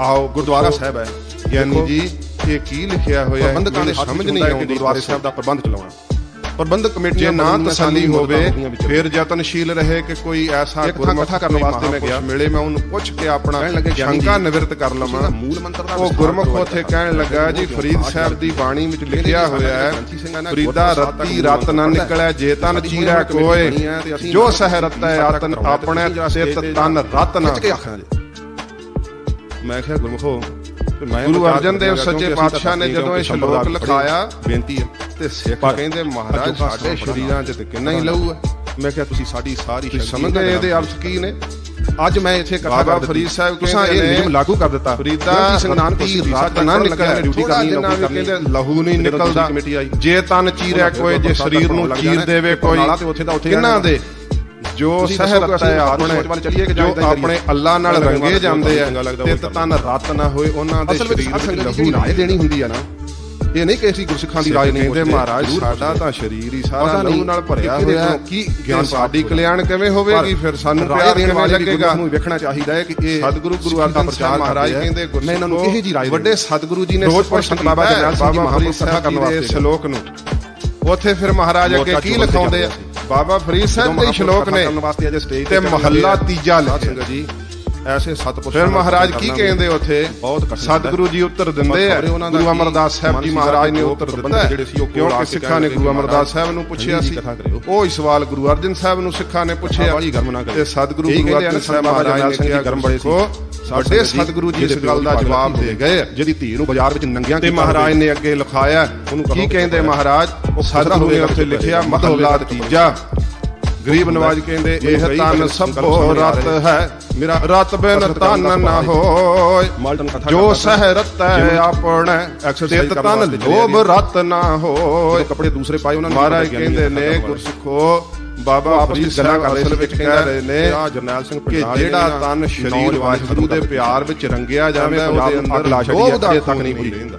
ਆਓ ਗੁਰਦੁਆਰਾ ਸਾਹਿਬ ਹੈ। ਗਿਆਨੀ ਜੀ ਇਹ ਕੀ ਲਿਖਿਆ ਹੋਇਆ ਹੈ? ਬੰਦਕਾਂ ਦੇ ਸਮਝ ਨਹੀਂ ਆਉਂਦੀ। ਗੁਰਦੁਆਰੇ ਸਾਹਿਬ ਦਾ ਪ੍ਰਬੰਧ ਚਲਾਉਣਾ। ਪ੍ਰਬੰਧਕ ਕਮੇਟੀ ਜੇ ਨਾ ਤਸੱਲੀ ਹੋਵੇ ਫਿਰ ਯਤਨਸ਼ੀਲ ਰਹੇ ਕਿ ਕੋਈ ਐਸਾ ਗੁਰਮੁਖ ਕਰਨ ਵਾਸਤੇ ਮੈਂ ਗਿਆ ਮਿਲੇ ਮੈਂ ਉਹਨੂੰ ਪੁੱਛ ਕੇ ਆਪਣਾ ਸ਼ੰਕਾ ਨਿਵਰਤ ਕਰ ਲਵਾਂ। ਉਹ ਗੁਰਮੁਖ ਉਥੇ ਕਹਿਣ ਲੱਗਾ ਜੀ ਫਰੀਦ ਸਾਹਿਬ ਦੀ ਬਾਣੀ ਵਿੱਚ ਲਿਖਿਆ ਹੋਇਆ ਹੈ ਫਰੀਦਾ ਰਤੀ ਰਤ ਨਾ ਨਿਕਲੈ ਜੇ ਤਨ ਚੀਰਾ ਕੋਏ। ਜੋ ਸਹਿ ਰਤੈ ਆਤਨ ਆਪਣੇ ਸਿਤ ਤਨ ਰਤਨ। ਮੈਂ ਕਿਹਾ ਗੁਰਮੁਖੋ ਗੁਰੂ ਅਰਜਨ ਦੇਵ ਸੱਚੇ ਪਾਤਸ਼ਾਹ ਨੇ ਜਦੋਂ ਇਹ ਸ਼ਲੋਕ ਲਿਖਾਇਆ ਬੇਨਤੀ ਹੈ। ਤੇ ਸਿੱਖ ਕਹਿੰਦੇ ਮਹਾਰਾਜ ਸਾਡੇ ਸ਼ਰੀਰਾਂ 'ਚ ਤੇ ਕਿੰਨਾ ਹੀ ਲਹੂ ਹੈ। ਮੈਂ ਕਿਹਾ ਤੁਸੀਂ ਸਾਡੀ ਸਾਰੀ ਸ਼ਕਤੀ ਸਮਝਦੇ ਇਹਦੇ ਅਰਥ ਕੀ ਨੇ? ਅੱਜ ਮੈਂ ਇੱਥੇ ਕਥਾ ਬਾਬਾ ਫਰੀਦ ਸਾਹਿਬ ਤੁਸੀਂ ਇਹ ਨਿਯਮ ਲਾਗੂ ਕਰ ਦਿੱਤਾ। ਫਰੀਦਾ ਸਿੰਘ ਨਾਨਕ ਦੀ ਰਾਤ ਨਾ ਨਿਕਲਿਆ ਡਿਊਟੀ ਕਰਨੀ ਨੌਕਰੀ ਕਰਨੀ। ਕਹਿੰਦੇ ਲਹੂ ਨਹੀਂ ਨਿਕਲਦਾ। ਜੇ ਤਨ ਚੀਰਿਆ ਕੋਈ ਜੇ ਸਰੀਰ ਨੂੰ ਚੀਰ ਦੇਵੇ ਕੋਈ ਕਿੰਨਾ ਦੇ? ਜੋ ਸਹਿਬਤ ਹੈ ਆਪਣੇ ਜੋ ਆਪਣੇ ਅੱਲਾ ਨਾਲ ਰੰਗੇ ਜਾਂਦੇ ਆ ਤੇ ਤਨ ਰਤ ਨਾ ਹੋਏ ਉਹਨਾਂ ਦੇ ਸਰੀਰ ਵਿੱਚ ਲਹੂ ਨਾ ਦੇਣੀ ਹੁੰਦੀ ਆ ਨਾ। ਇਹ ਨਹੀਂ ਕਿ ਅਸੀਂ ਗੁਰਸਿੱਖਾਂ ਦੀ ਰਾਜ ਨਹੀਂ ਮਹਾਰਾਜ ਸਾਡਾ ਤਾਂ ਸਰੀਰ ਹੀ ਸਾਰਾ ਲਹੂ ਨਾਲ ਭਰਿਆ ਹੋਇਆ। ਕੀ ਗਿਆਨ ਸਾਡੀ ਕਲਿਆਣ ਕਿਵੇਂ ਹੋਵੇਗੀ? ਫਿਰ ਸਾਨੂੰ ਪਿਆਰ ਦੇਣ ਵਾਲਾ ਲੱਗੇਗਾ? ਨੂੰ ਵੇਖਣਾ ਚਾਹੀਦਾ ਹੈ ਕਿ ਇਹ ਸਤਿਗੁਰੂ ਗੁਰੂ ਆਰਤਾ ਪ੍ਰਚਾਰ ਮਹਾਰਾਜ ਕਹਿੰਦੇ ਮੈਂ ਇਹਨਾਂ ਨੂੰ ਇਹ ਜੀ ਰਾਜ ਵੱਡੇ ਸਤਿਗੁਰੂ ਜੀ ਨੇ ਸਪਸ਼ਟ ਬਾਬਾ ਜਨਰਲ ਸਿੰਘ ਜੀ ਮਹਾਂਪੁਰਖ ਕਥਾ ਕਰਨ ਵਾਸਤੇ ਸ਼ਲੋਕ ਨੂੰ ਉੱਥੇ ਫਿਰ ਮਹਾਰਾਜ ਅੱਗੇ ਕੀ ਲਿਖਾਉਂਦੇ ਆ। ਬਾਬਾ ਫਰੀਦ ਸਾਹਿਬ ਦੇ ਸ਼ਲੋਕ ਨੇ ਤੇ ਮਹੱਲਾ ਤੀਜਾ ਲਿਖਿਆ। ਜੀ ਐਸੇ ਸਤਪੁਰਸ਼ ਫਿਰ ਮਹਾਰਾਜ ਕੀ ਕਹਿੰਦੇ ਉੱਥੇ? ਬਹੁਤ ਕਠਿਨ ਸਤਿਗੁਰੂ ਜੀ ਉੱਤਰ ਦਿੰਦੇ ਆ। ਗੁਰੂ ਅਮਰਦਾਸ ਸਾਹਿਬ ਜੀ ਮਹਾਰਾਜ ਨੇ ਉੱਤਰ ਦਿੱਤਾ ਕਿਉਂਕਿ ਸਿੱਖਾਂ ਨੇ ਗੁਰੂ ਅਮਰਦਾਸ ਸਾਹਿਬ ਨੂੰ ਪੁੱਛਿਆ ਸੀ। ਉਹ ਹੀ ਸਵਾਲ ਗੁਰੂ ਅਰਜਨ ਸਾਹਿਬ ਨੂੰ ਸਿੱਖਾਂ ਨੇ ਪੁੱਛਿਆ। ਤੇ ਸਤਿਗੁਰੂ ਗੁਰੂ ਅਰਜਨ ਸਾਹਿਬ ਮਹਾਰਾਜ ਨੇ ਕਿਹਾ ਗਰਮ ਬੜੇ ਸੀ। ਸਾਡੇ ਸਤਿਗੁਰੂ ਜੀ ਇਸ ਗੱਲ ਦਾ ਜਵਾਬ ਦੇ ਗਏ। ਜਿਹੜੀ ਧੀ ਨੂੰ ਬਾਜ਼ਾਰ ਵਿੱਚ ਨੰਗਿਆ ਤੇ ਮਹਾਰਾਜ ਨੇ ਅੱਗੇ ਲਿਖਾਇਆ ਕੀ ਕਹਿੰਦੇ ਮਹਾਰਾਜ? ਉਹ ਸਤਿਗੁਰੂ ਹੋਏ ਉੱਥੇ ਲਿਖਿਆ ਮਹੱਲਾ ਤੀਜਾ। ਗਰੀਬ ਨਵਾਜ ਕਹਿੰਦੇ ਇਹ ਤਨ ਸਭੋ ਰਤ ਰਹੀ। ਹੈ। ਮੇਰਾ ਰਤ ਬਿਨ ਤਨ ਨਾ ਹੋਏ। ਜੋ ਸਹਿ ਰਤੈ ਜਿਵੇਂ ਆਪਣਾ ਤਿਤ ਤਨ ਲੋਭ। ਰਤ ਨਾ ਹੋਏ। ਕੱਪੜੇ ਦੂਸਰੇ ਪਾਏ ਉਹਨਾਂ ਨੂੰ ਮਹਾਰਾਜ ਕਹਿੰਦੇ ਨੇ ਗੁਰਸਿੱਖੋ ਬਾਬਾ ਫਰੀਦ ਗੱਲਾਂ ਅਸਲ ਸੀ ਵਿੱਚ ਕਹਿ ਰਹੇ ਨੇ ਆ ਜਰਨੈਲ ਸਿੰਘ ਪਿੰਡਾਂ ਜਿਹੜਾ ਤਨ ਸਰੀਰ ਵਾਹਿਗੁਰੂ ਦੇ ਪਿਆਰ ਵਿੱਚ ਰੰਗਿਆ ਪੰਜਾਬ ਉਹਦੇ ਅੰਦਰ ਲਾ ਛੱਡੀ ਲੋਭ ਦਾ ਅਜੇ ਤੱਕ ਨਹੀਂ ਰਹਿੰਦਾ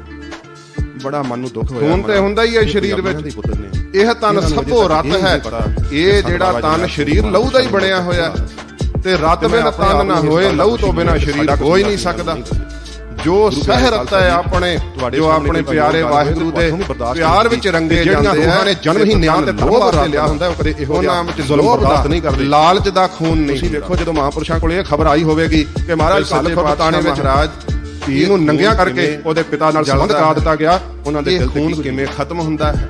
ਬੜਾ ਮਨ ਨੂੰ ਦੁੱਖ ਹੋਇਆ ਖੂਨ ਤੇ ਹੁੰਦਾ ਹੀ ਹੈ ਸਰੀਰ ਵਿੱਚ। ਇਹ ਤਨ ਸਭੋ ਰਤ ਹੈ। ਇਹ ਜਿਹੜਾ ਤਨ ਸਰੀਰ ਲਹੂ ਦਾ ਹੀ ਬਣਿਆ ਹੋਇਆ। ਤੇ ਰਤ ਬਿਨ ਤਨ ਨਾ ਹੋਏ ਲਹੂ ਤੋਂ ਬਿਨਾ ਸਰੀਰ ਹੋ ਹੀ ਨਹੀਂ ਸਕਦਾ। ਜੋ ਸਹਿ ਰਤ ਹੈ ਆਪਣੇ ਜੋ ਆਪਣੇ ਪਿਆਰੇ ਵਾਹਿਗੁਰੂ ਦੇ ਪਿਆਰ ਵਿੱਚ ਰੰਗੇ ਜਾਂਦੇ ਆ ਨੇ ਜਨਮ ਹੀ ਨਿਆਂ ਤੇ ਲੋਭ ਰਤ ਲਿਆ ਹੁੰਦਾ ਉਹ ਕਦੇ ਇਹੋ ਉਹਨਾਂ ਵਿੱਚ ਜ਼ੁਲਮ ਬਰਦਾਸ਼ਤ ਨਹੀਂ ਕਰਦੇ। ਲਾਲਚ ਦਾ ਖੂਨ ਨਹੀਂ ਤੁਸੀਂ ਹੁੰਦਾ। ਵੇਖੋ ਜਦੋਂ ਮਹਾਂਪੁਰਸ਼ਾਂ ਕੋਲ ਇਹ ਖਬਰ ਆਈ ਹੋਵੇਗੀ ਕਿ ਮਹਾਰਾਜ ਸੱਚੇ ਖੁਦ ਤਾਣੇ ਵਿੱਚ ਮਹਾਰਾਜ ਧੀ ਨੂੰ ਨੰਗਿਆ ਕਰਕੇ ਉਹਦੇ ਪਿਤਾ ਨਾਲ ਸੰਬੰਧ ਕਰਾ ਦਿੱਤਾ ਗਿਆ ਉਹਨਾਂ ਦੇ ਦਿਲ ਤੇ ਕਿਵੇਂ ਖਤਮ ਹੁੰਦਾ ਹੈ?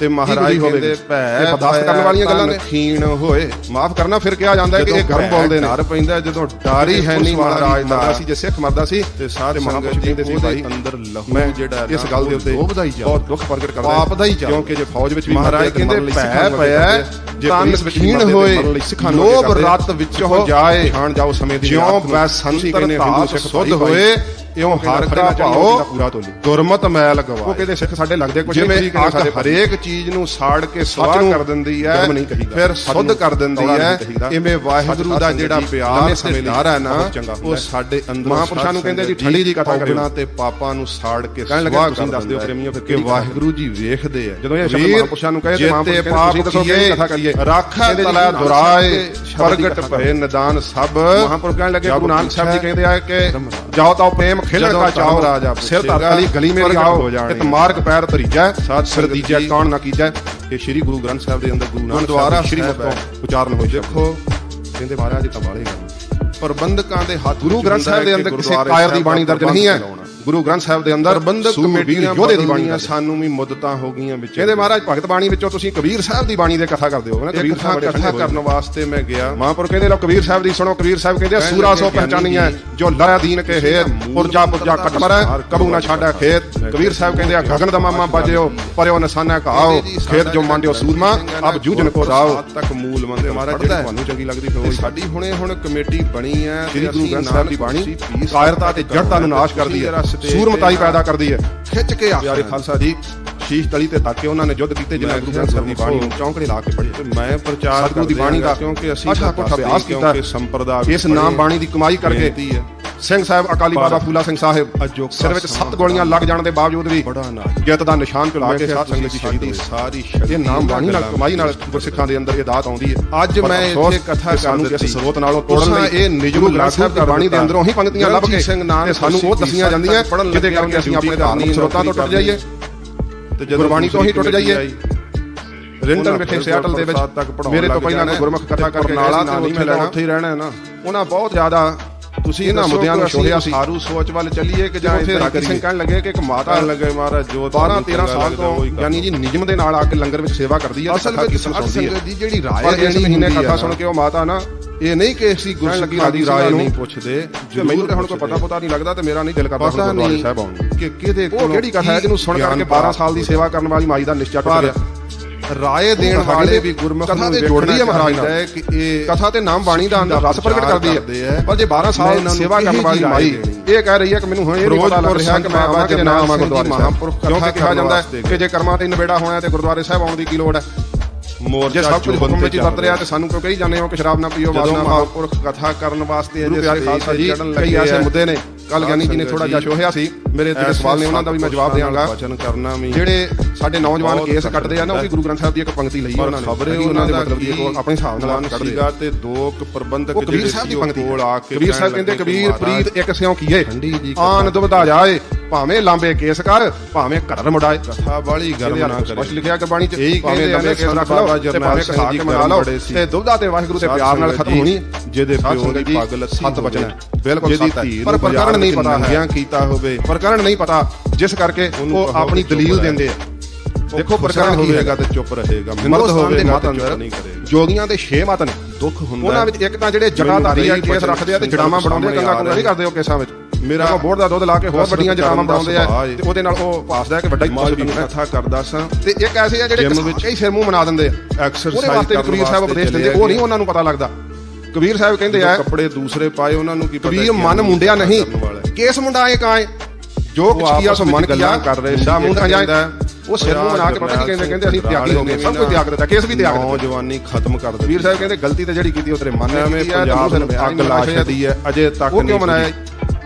ਤੇ ਮਹਾਰਾਜ? ਕਹਿੰਦੇ ਭੈ ਇਹ ਬਰਦਾਸ਼ਤ ਕਰਨ ਵਾਲੀਆਂ ਗੱਲਾਂ ਨੇ। ਖੀਣ ਹੋਏ। ਮਾਫ ਕਰਨਾ ਫਿਰ ਕਿਹਾ ਜਾਂਦਾ ਹੈ ਕਿ ਇਹ ਗਰਮ ਬੋਲਦੇ ਨੇ। ਡਰ ਪੈਂਦਾ ਜਦੋਂ ਡਰ ਹੀ ਹੈ ਨਹੀਂ ਮਹਾਰਾਜ ਦਾ। ਸੀ ਜੇ ਸਿੱਖ ਮਰਦਾ ਸੀ ਤੇ ਸੰਗਤ ਮਹਾਂਪੁਰਸ਼ ਕਹਿੰਦੇ ਸੀ ਉਹਦੇ ਭਾਈ। ਅੰਦਰ ਲਹੂ ਜਿਹੜਾ ਇਸ ਗੱਲ ਦੇ ਉੱਤੇ। ਬਹੁਤ ਦੁੱਖ ਪ੍ਰਗਟ ਕਰਦਾ ਪਾਪ ਦਾ ਹੀ। ਕਿਉਂਕਿ ਜੇ ਫੌਜ ਵਿੱਚ ਵੀ ਮਹਾਰਾਜ ਕਹਿੰਦੇ ਭੈ ਪਿਆ ਮਰਦੇ ਤੇ ਹੋਏ ਲੋਭ। ਰਤ ਵਿੱਚੋਂ ਜਾਏ ਪਛਾਣ ਜਾਓ ਸਮੇਂ ਦੀ ਜਿਉਂ ਕਹਿੰਦੇ ਹਿੰਦੂ ਧਾਤ ਸਿੱਖ ਸੁਧ। ਹੋਏ ਇਉਂ ਹਰ ਕਾ ਤੋਲੀ। ਗੁਰਮਤ ਮੈਲ ਉਹ ਗਵਾਏ ਕਹਿੰਦੇ ਸਿੱਖ ਸਾਡੇ ਲੱਗਦੇ ਕੁਝ ਜਿਵੇਂ ਅੱਗ ਹਰੇਕ ਚੀਜ਼ ਨੂੰ ਸਾੜ ਕੇ ਸਵਾਹ ਕਰ ਦਿੰਦੀ ਹੈ। ਫਿਰ ਸੁੱਧ ਕਰ ਦਿੰਦੀ ਹੈ। ਇਵੇਂ ਵਾਹਿਗੁਰੂ ਦਾ ਜਿਹੜਾ ਪਿਆਰ ਤੇ ਡਰ ਹੈ ਨਾ ਉਹ। ਸਾਡੇ ਅੰਦਰ ਮਹਾਂਪੁਰਸ਼ਾਂ ਨੂੰ ਕਹਿੰਦੇ ਜੀ ਠੰਡੀ ਦੀ ਕਥਾ ਕਰਿਓ। ਔਗਣਾਂ ਤੇ ਪਾਪਾਂ ਨੂੰ ਸਾੜ ਕੇ ਕਹਿਣ ਲੱਗੇ ਸਵਾਹ ਤੁਸੀਂ ਕਰ ਦੱਸ ਦਿਓ ਦਿੰਦਾ ਹੈ ਪ੍ਰੇਮੀਓ ਫਿਰ ਕਿ ਵਾਹਿਗੁਰੂ ਜੀ ਵੇਖਦੇ ਆ ਜਦੋਂ ਇਹ ਸ਼ਬਦ ਮਹਾਂਪੁਰਸ਼ਾਂ ਨੂੰ ਕਹੇ ਤੇ ਮਹਾਂਪੁਰਸ਼ ਕਹਿੰਦੇ ਤੁਸੀਂ ਦੱਸੋ ਕੀਏ ਕਿਹੜੀ ਕਥਾ ਕਰੀਏ। ਰੱਖਾ ਤਲਾ ਦੁਰਾਏ ਦੇ ਦੀ ਪ੍ਰਗਟ ਭਏ ਨਿਦਾਨ ਸਭ। ਮਹਾਂਪੁਰਖ ਕਹਿਣ ਲੱਗੇ ਗੁਰੂ ਨਾਨਕ ਸਾਹਿਬ ਜੀ ਕਹਿੰਦੇ ਆ ਕਿ ਜਾਓ ਤਾਂ ਪ੍ਰੇਮ ਖੇਲਣ ਚਾਓ ਧਰਮ ਰਾਜਾ ਸਿਰ ਧਰ ਵਾਲੀ ਗਲੀ ਮੇਰੀ ਆਓ ਇਤ ਮਾਰਗ ਪੈਰ ਧਰੀਜੈ ਸਾਧ ਸਿਰ ਦੀਜੈ ਕੌਣ ਨਾ ਕੀਜੈ? ਇਹ ਸ੍ਰੀ ਗੁਰੂ ਗ੍ਰੰਥ ਸਾਹਿਬ ਦੇ ਅੰਦਰ ਗੁਰੂ ਨਾਨਕ ਗੁਰਦੁਆਰਾ ਸਾਹਿਬ ਦੀ ਸ਼੍ਰੀ ਸਾਹਿਬ ਮੁਖ ਤੋਂ ਉਚਾਰਨ ਹੋਏ ਦੇਖੋ। ਕਹਿੰਦੇ ਮਹਾਰਾਜ ਤਾਂ ਗੱਲ ਪ੍ਰਬੰਧਕਾਂ ਦੇ ਹੱਥ ਗੁਰੂ ਗ੍ਰੰਥ ਸਾਹਿਬ ਦੇ ਅੰਦਰ ਕਿਸੇ ਕਾਇਰ ਦੀ ਬਾਣੀ ਦਾ ਦਰਜ ਨਹੀਂ ਹੈ। ਗੁਰੂ ਗ੍ਰੰਥ ਸਾਹਿਬ ਦੇ ਅੰਦਰ ਪ੍ਰਬੰਧਕ ਕਮੇਟੀਆਂ ਯੋਧੇ ਦੀ ਬਾਣੀ। ਸਾਨੂੰ ਵੀ ਮੁੱਦਤਾਂ ਹੋ ਗਈਆਂ ਵਿੱਚ। ਕਹਿੰਦੇ ਮਹਾਰਾਜ ਭਗਤ ਬਾਣੀ ਵਿੱਚੋਂ ਤੁਸੀਂ ਕਬੀਰ ਸਾਹਿਬ ਦੀ ਬਾਣੀ ਦੇ ਕਥਾ ਕਰਦੇ ਹੋ। ਨਾ ਕਬੀਰ ਸਾਹਿਬ ਕਥਾ ਕਰਨ ਵਾਸਤੇ ਮੈਂ ਗਿਆ। ਮਹਾਂਪੁਰ ਕਹਿੰਦੇ ਲੋ ਕਬੀਰ ਸਾਹਿਬ ਦੀ ਸੁਣੋ ਕਬੀਰ ਸਾਹਿਬ ਕਹਿੰਦੇ ਸੂਰਾ ਸੋ ਲੱਗੇ ਪਹਿਚਾਨੀ ਹੈ ਗਿਆਨੀ ਜੋ ਲਇਆ ਦੀਨ ਕੇ ਹੇਤ ਪੁਰਜਾ ਪੁਰਜਾ ਕਟ ਮਰੈ ਕਬੂ ਨਾ ਛਾਡਾ ਖੇਤ। ਕਬੀਰ ਸਾਹਿਬ ਕਹਿੰਦੇ ਆ ਗਗਨ ਦਾ ਮਾਮਾ ਬਾਜਿਓ ਪਰਿਓ ਨਸਾਨਾ ਘਾਓ ਖੇਤ ਜੋ ਮੰਡਿਓ ਸੂਰਮਾ ਅਬ ਜੂਜਨ ਕੋ ਰਾਓ। ਤੱਕ ਮੂਲ ਮੰਤਰ ਮਹਾਰਾਜ ਜਿਹੜੀ। ਤੁਹਾਨੂੰ ਚੰਗੀ ਲੱਗਦੀ ਉਹ ਸਾਡੀ ਹੁਣੇ ਹੁਣ ਕਮੇਟੀ ਬਣੀ ਹੈ ਸ੍ਰੀ ਤੇ ਗੁਰੂ ਗ੍ਰੰਥ ਸਾਹਿਬ ਦੀ ਬਾਣੀ ਕਾਇਰਤਾ ਤੇ ਜੜਤਾ ਨੂੰ ਨਾਸ਼ ਕਰਦੀ ਹੈ। ਰਸਤੇ ਸੂਰਮਤਾਈ ਤੇ ਪੈਦਾ ਕਰਦੀ ਹੈ। ਖਿੱਚ ਕੇ ਪਿਆਰੇ ਆਖਿਆ ਖਾਲਸਾ ਜੀ ਸ਼ੀਸ਼ ਤਲੀ ਤੇ ਤੱਕ ਕੇ ਉਹਨਾਂ ਨੇ ਯੁੱਧ ਕੀਤੇ ਜਿਨ੍ਹਾਂ ਗੁਰੂ ਗ੍ਰੰਥ ਸਾਹਿਬ ਦੀ ਬਾਣੀ ਨੂੰ ਚੌਂਕੜੇ ਲਾ ਕੇ ਪੜ੍ਹੇ। ਤੇ ਮੈਂ ਪ੍ਰਚਾਰ ਸਤਿਗੁਰੂ ਦੀ ਬਾਣੀ ਦਾ ਕਿਉਂਕਿ ਅਸੀਂ ਅਭਿਆਸ ਕੀਤਾ। ਸੰਪਰਦਾ ਇਸ ਨਾਮ। ਬਾਣੀ ਦੀ ਕਮਾਈ ਕਰਕੇ ਹੈ। ਸਿੰਘ ਸਾਹਿਬ ਅਕਾਲੀ ਬਾਬਾ ਫੂਲਾ ਸਿੰਘ ਸਾਹਿਬ ਸਿਰ ਵਿੱਚ ਸੱਤ ਗੋਲੀਆਂ ਲੱਗ ਜਾਣ ਦੇ ਬਾਵਜੂਦ ਵੀ ਜਿੱਤ ਦਾ ਨਿਸ਼ਾਨ ਚੁਲਾ ਕੇ ਸਾਧ ਸੰਗਤ ਦੀ ਸ਼ਹੀਦ ਸਾਰੀ ਇਹ ਨਾਮ ਬਾਣੀ ਨਾਲ ਕਮਾਈ ਨਾਲ ਗੁਰਸਿੱਖਾਂ ਦੇ ਅੰਦਰ ਇਹ ਦਾਤ ਆਉਂਦੀ ਹੈ। ਅੱਜ ਮੈਂ ਇੱਥੇ ਕਥਾ ਕਰ ਦਿੱਤੀ। ਸਰੋਤ ਨਾਲੋਂ ਤੋੜਨ ਲਈ ਇਹ ਨਿਜ ਗੁਰੂ ਨੂੰ ਗ੍ਰੰਥ ਸਾਹਿਬ ਦੀ ਬਾਣੀ ਦੇ ਅੰਦਰੋਂ ਹੀ ਪੰਕਤੀਆਂ ਲੱਭ ਕੇ ਸਿੰਘ ਤੇ ਸਾਨੂੰ ਉਹ ਦਸੀਆਂ ਜਾਂਦੀਆਂ ਜਿਹਦੇ ਕਰਕੇ ਅਸੀਂ ਆਪਣੇ ਕਰਨੀ, ਸਰੋਤਾਂ ਤੋਂ ਟੁੱਟ ਜਾਈਏ। ਤੇ ਜਦੋਂ ਗੁਰਬਾਣੀ ਤੋਂ ਹੀ ਟੁੱਟ ਜਾਈਏ। ਰਿੰਟਨ ਵਿਖੇ ਸਿਆਟਲ ਦੇ ਵਿੱਚ ਮੇਰੇ ਤੋਂ ਪਹਿਲਾਂ। ਗੁਰਮੁਖ ਕਥਾ ਕਰਕੇ ਨਾਲਾ ਮੈਂ ਉੱਥੇ ਲੈਣਾ। ਉੱਥੇ ਹੀ ਰਹਿਣਾ ਹੈ ਨਾ। ਉਹਨਾਂ ਬਹੁਤ ਜ਼ਿਆਦਾ ਤੁਸੀਂ ਇਹਨਾਂ ਮੁੱਦਿਆਂ ਨੂੰ ਛੋੜਿਆ ਸੀ। ਸਾਰੂ ਸੋਚ ਵੱਲ ਚੱਲੀਏ ਕਿ ਜਾਂ ਏਦਾਂ ਰਾਗੀ ਸਿੰਘ? ਕਹਿਣ ਲੱਗੇ ਕਿ ਇੱਕ ਮਾਤਾ ਲੱਗੇ ਮਹਾਰਾਜ ਜੋ 12 13 ਸਾਲ ਤੋਂ ਯਾਨੀ ਜੀ ਨਿਯਮ ਦੇ ਨਾਲ ਆ ਕੇ ਲੰਗਰ ਵਿੱਚ ਸੇਵਾ ਕਰਦੀ ਹੈ ਤੇ ਅਸਲ ਵਿੱਚ ਸੰਗਤ ਦੀ ਜਿਹੜੀ ਰਾਏ ਇਸ ਮਹੀਨੇ ਕਥਾ ਸੁਣ ਕੇ ਉਹ ਮਾਤਾ ਨਾ ਇਹ ਨਹੀਂ ਕਿ ਅਸੀਂ ਗੁਰਸਿੱਖਾਂ ਦੀ ਰਾਏ ਨੂੰ ਨਹੀਂ ਪੁੱਛਦੇ ਕਿ ਮੈਨੂੰ ਤੇ ਹੁਣ ਕੋਈ ਪਤਾ ਪਤਾ ਨਹੀਂ ਲੱਗਦਾ ਤੇ ਮੇਰਾ ਨਹੀਂ ਦਿਲ ਕਰਦਾ ਪਤਾ ਗੁਰਦੁਆਰੇ ਨਹੀਂ ਸਾਹਿਬ ਆਉਣ ਕਿ ਕਿਹਦੇ ਉਹ ਕਿਹੜੀ ਕਥਾ ਹੈ ਜਿਹਨੂੰ ਸੁਣ ਕਰਕੇ 12 ਸਾਲ ਦੀ ਸੇਵਾ ਕਰਨ ਵਾਲੀ ਮਾਈ ਦਾ ਨਿਸ਼ਚਾ ਟੁੱਟ ਗਿਆ? ਰਾਏ ਦੇਣ ਵਾਲੇ ਵੀ ਗੁਰਮੁਖ ਕਥਾ ਨੂੰ ਤੇ ਜੋੜਦੀ ਹੈ ਮਹਾਰਾਜ ਨਾਲ। ਕਿ ਇਹ ਕਥਾ ਤੇ ਨਾਮ ਬਾਣੀ ਦਾ ਅੰਦਰ ਰਸ ਪ੍ਰਗਟ ਕਰਦੀ ਹੈ। ਪਰ ਜੇ 12 ਮੈਂ ਸਾਲ ਇਹਨਾਂ ਨੂੰ ਸੇਵਾ ਕਰਨ ਵਾਲੀ ਮਾਈ ਇਹ ਕਹਿ ਰਹੀ ਹੈ ਕਿ ਮੈਨੂੰ ਹੁਣ ਇਹ ਨਹੀਂ ਪਤਾ ਲੱਗ ਰਿਹਾ ਕਿ ਮੈਂ ਸੰਤ ਆਵਾਂ ਕਿ ਨਾ ਆਵਾਂ ਗੁਰਦੁਆਰੇ ਮਹਾਂਪੁਰਖ ਸਾਹਿਬ। ਕਥਾ ਕਿਉਂਕਿ ਕਿਹਾ ਜਾਂਦਾ ਹੈ ਕਿ ਜੇ ਕਰਮਾਂ ਤੇ ਨਵੇੜਾ ਹੋਣਾ ਤੇ ਗੁਰਦੁਆਰੇ ਸਾਹਿਬ ਆਉਣ ਦੀ ਕੀ ਲੋੜ ਹੈ? ਮੋਰਚਾ ਜੇ ਸਭ ਕੁਝ ਹੁਕਮ ਵਿੱਚ ਵਰਤ ਰਿਹਾ ਤੇ ਸਾਨੂੰ ਕਿਉਂ ਕਹੀ ਜਾਂਦੇ ਹੋ ਕਿ ਸ਼ਰਾਬ ਨਾ ਪੀਓ ਨਾ ਖਾਓ। ਮਹਾਂਪੁਰਖ ਕਥਾ ਕਰਨ ਵਾਸਤੇ ਪਿਆਰੇ ਖਾਲਸਾ ਜੀ ਕਈ ਐਸੇ ਮੁੱਦੇ ਨੇ ਕੱਲ ਗਿਆਨੀ ਜੀ ਨੇ ਥੋੜਾ ਜਿਹਾ ਸ਼ੋਹਿਆ ਸੀ ਮੇਰੇ ਜਿਹੜੇ ਸਵਾਲ ਨੇ ਉਹਨਾਂ ਦਾ ਵੀ ਮੈਂ ਜਵਾਬ ਦੇਵਾਂਗਾ। ਵਚਨ ਕਰਨਾ ਵੀ ਜਿਹੜੇ ਸਾਡੇ ਨੌਜਵਾਨ ਕੇਸ ਕੱਟਦੇ ਆ ਨਾ ਉਹ ਵੀ ਗੁਰੂ ਗ੍ਰੰਥ ਸਾਹਿਬ ਦੀ ਇੱਕ ਪੰਕਤੀ ਲਈ ਉਹਨਾਂ ਨੇ। ਖਬਰੇ ਉਹਨਾਂ ਦੇ ਮਤਲਬ ਦੀ ਕੀ ਆਪਣੇ ਹਿਸਾਬ ਨਾਲ ਕੱਢਦੇ ਸੀਗਾ ਤੇ ਦੋ ਕੁ ਪ੍ਰਬੰਧਕ ਜਿਹੜੇ ਸਾਹਿਬ ਦੀ ਸੀ ਉਹ ਪੰਕਤੀ। ਕੋਲ ਆ ਕੇ ਕਬੀਰ ਸਾਹਿਬ ਕਹਿੰਦੇ ਕਬੀਰ ਪ੍ਰੀਤ ਇੱਕ ਸਿਉ ਕੀਏ ਆਨ ਦੁਬਦਾ ਜਾਏ। ਭਾਵੇਂ ਲਾਂਬੇ ਕੇਸ ਕਰ ਭਾਵੇਂ ਘਰ ਮੁੜਾਏ। ਕਥਾ ਵਾਲੀ ਗਰਮ ਨਾ ਕਰੇ। ਲਿਖਿਆ ਕਿ ਬਾਣੀ ਚ ਭਾਵੇਂ ਲੰਬੇ ਕੇਸ ਰੱਖ ਲਓ ਤੇ ਭਾਵੇਂ ਜੀ ਕੇ ਮਨਾ ਲਓ। ਤੇ ਦੁਬਦਾ ਤੇ ਵਾਹਿਗੁਰੂ ਦੇ ਪਿਆਰ ਨਾਲ ਖਤਮ ਹੋਣੀ। ਜਿਹਦੇ ਪਿਓ ਦੀ ਪੱਗ ਲੱਸੀ ਸੱਤ ਹੋਵੇ, ਹੈ। ਬਿਲਕੁਲ ਸੱਤ ਹੈ। ਪਰ ਬਾਜ਼ਾਰ ਨਹੀਂ ਪਤਾ ਹੈ। ਕੀਤਾ ਹੋਵੇ। ਪ੍ਰਕਰਨ ਨਹੀਂ ਪਤਾ ਜਿਸ ਕਰਕੇ ਉਹ ਆਪਣੀ ਦਲੀਲ। ਦਿੰਦੇ ਆ। ਦੇਖੋ ਪ੍ਰਕਰਨ ਕੀ ਹੈਗਾ। ਤੇ ਚੁੱਪ ਰਹੇਗਾ। ਮਤ ਤੇ ਚੁੱਪ ਅੰਦਰ ਜੋਗੀਆਂ ਦੇ 6 ਮਤ ਨੇ। ਦੁੱਖ ਹੁੰਦਾ ਉਹਨਾਂ ਵਿੱਚ ਇੱਕ ਤਾਂ ਜਿਹੜੇ ਜਗਾਧਾਰੀ ਆ ਕੇਸ ਰੱਖਦੇ ਆ ਤੇ ਜੜਾਵਾਂ ਬਣਾਉਂਦੇ ਕੰਗਾ ਕੰਗਾ ਨਹੀਂ ਕਰਦੇ ਉਹ ਕੇਸਾਂ ਵਿੱਚ। ਮੇਰਾ ਬੋਰਡ ਦਾ ਦੁੱਧ ਲਾ ਕੇ ਹੋਰ ਵੱਡੀਆਂ ਦਾ ਬਣਾਉਂਦੇ ਆ। ਤੇ ਉਹਦੇ ਨਾਲ ਉਹ ਭਾਸਦਾ ਕਿ ਵੱਡਾ ਹੀ ਕੁਝ ਹੈ ਕਥਾ ਕਰਦਾ ਸਾਂ। ਤੇ ਇੱਕ ਐਸੇ ਆ ਜਿਹੜੇ ਕਈ ਸਿਰ ਮੂੰਹ ਬਣਾ ਦਿੰਦੇ ਆ। ਐਕਸਰਸਾਈਜ਼ ਉਹਦੇ ਵਾਸਤੇ ਕਬੀਰ ਸਾਹਿਬ ਉਪਦੇਸ਼ ਦਿੰਦੇ ਉਹ ਨਹੀਂ। ਉਹਨਾਂ ਨੂੰ ਪਤਾ ਲੱਗਦਾ। ਕਬੀਰ ਸਾਹਿਬ ਕਹਿੰਦੇ ਆ ਕੱਪੜੇ ਦੂਸਰੇ ਪਾਏ ਉਹਨਾਂ ਨੂੰ ਕੀ ਪਤਾ ਕਬੀਰ ਮਨ ਮੁੰਡਿਆ ਨਹੀਂ। ਕੇਸ ਮੁੰਡਾ ਏ। ਕਾਏ ਜੋ ਕੁਛ ਕੀਆ ਸੋ ਮਨ ਕੀਆ ਕਰ ਰਹੇ ਸੀ, ਮੁੰਡਾ ਕਹਿੰਦਾ ਉਹ ਸਿਰ ਨੂੰ ਬਣਾ ਕੇ ਪਤਾ ਕੀ ਕਹਿੰਦੇ ਕਹਿੰਦੇ ਅਸੀਂ ਤਿਆਗੀ ਹੋ ਗਏ ਸਭ ਕੁਝ ਤਿਆਗ ਦਿੱਤਾ ਕੇਸ ਵੀ ਤਿਆਗ ਦਿੱਤਾ। ਨੌਜਵਾਨੀ ਖਤਮ ਕਰ ਦਿੱਤੀ। ਕਬੀਰ ਸਾਹਿਬ ਕਹਿੰਦੇ ਗਲਤੀ ਤੇ ਜਿਹੜੀ ਕੀਤੀ ਉਹ ਤੇਰੇ ਮਨ ਨੇ ਕੀਤੀ ਪੰਜਾਬ ਨੂੰ ਅੱਗ ਲਾ ਛੱਡੀ ਹੈ। ਅਜੇ ਤੱਕ ਉਹ ਕਿਉਂ ਨਹੀਂ ਮਨਾਇਆ?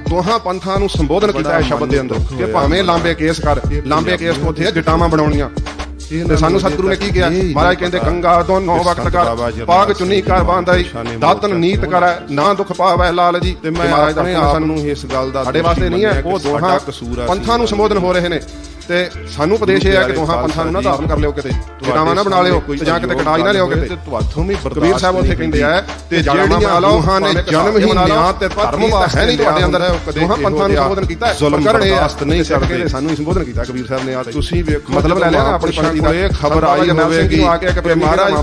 ਦੋਹਾਂ ਪੰਥਾਂ ਨੂੰ ਸੰਬੋਧਨ ਕੀਤਾ ਹੈ ਸ਼ਬਦ ਦੇ ਅੰਦਰ ਕਿ ਭਾਵੇਂ ਲਾਂਬੇ ਕੇਸ ਕਰ ਲਾਂਬੇ ਕੇਸ ਤੋਂ ਉੱਥੇ ਜਟਾਵਾਂ ਬਣਾਉਣੀਆਂ। ਤੇ ਸਾਨੂੰ ਸਤਿਗੁਰੂ ਨੇ ਕੀ ਕਿਹਾ? ਮਹਾਰਾਜ ਕਹਿੰਦੇ ਗੰਗਾ ਤੋਂ ਨੌ ਵਕਤ ਕਰ ਪਾਗ ਚੁੰਨੀ ਕਰ ਬਾਂਦਾਈ ਦਾਤਨ ਨੀਤ ਕਰੈ ਨਾ ਦੁਖ ਪਾਵੈ ਲਾਲ ਜੀ ਤੇ ਮੈਂ ਮਹਾਰਾਜ ਦਾ ਆਪਣੇ ਹੁਕਮ ਆਪ ਨੂੰ ਇਸ ਗੱਲ ਦਾ ਸਾਡੇ ਵਾਸਤੇ ਨਹੀਂ ਹੈ ਉਹ ਦੋਹਾਂ ਪੰਥਾਂ ਨੂੰ ਸੰਬੋਧਨ ਹੋ ਰਹੇ ਨੇ। ਤੇ ਸਾਨੂੰ ਉਪਦੇਸ਼ ਇਹ ਹੈ ਕਿ ਦੋਹਾਂ ਪੰਥਾਂ ਨੂੰ ਨਾ ਧਾਰਨ ਕਰ ਲਿਓ ਕਿਤੇ ਜਟਾਵਾਂ ਨਾ ਬਣਾ ਲਿਓ ਤੇ ਜਾਂ ਕਿਤੇ ਕਟਾਈ ਨਾ ਲਿਓ ਕਿਤੇ। ਤੁਹਾਥੋਂ ਵੀ ਬਰਦਾਸ਼ਤ ਕਬੀਰ ਸਾਹਿਬ ਉੱਥੇ ਕਹਿੰਦੇ ਆ ਤੇ ਜਿਹੜੀਆਂ ਲੋਹਾਂ ਨੇ ਜਨਮ ਹੀ ਨਿਆਂ ਤੇ ਧਰਮ ਵਾਸਤੇ ਨਹੀਂ ਤੁਹਾਡੇ ਅੰਦਰ ਦੋਹਾਂ ਪੰਥਾਂ ਨੂੰ ਸੰਬੋਧਨ ਕੀਤਾ ਜ਼ੁਲਮ ਕਰਨੇ ਬਰਦਾਸ਼ਤ ਨਹੀਂ ਕਰਦੇ। ਸਾਨੂੰ ਹੀ ਸੰਬੋਧਨ ਕੀਤਾ ਕਬੀਰ ਸਾਹਿਬ ਨੇ ਆ ਤੁਸੀਂ ਵੇਖੋ ਮਤਲਬ ਲੈ ਲਿਆ ਆਪਣੀ ਪੰਥੀ ਦਾ ਇਹ ਖਬਰ ਆਈ ਹੋਵੇਗੀ ਕੇ ਮਹਾਰਾਜ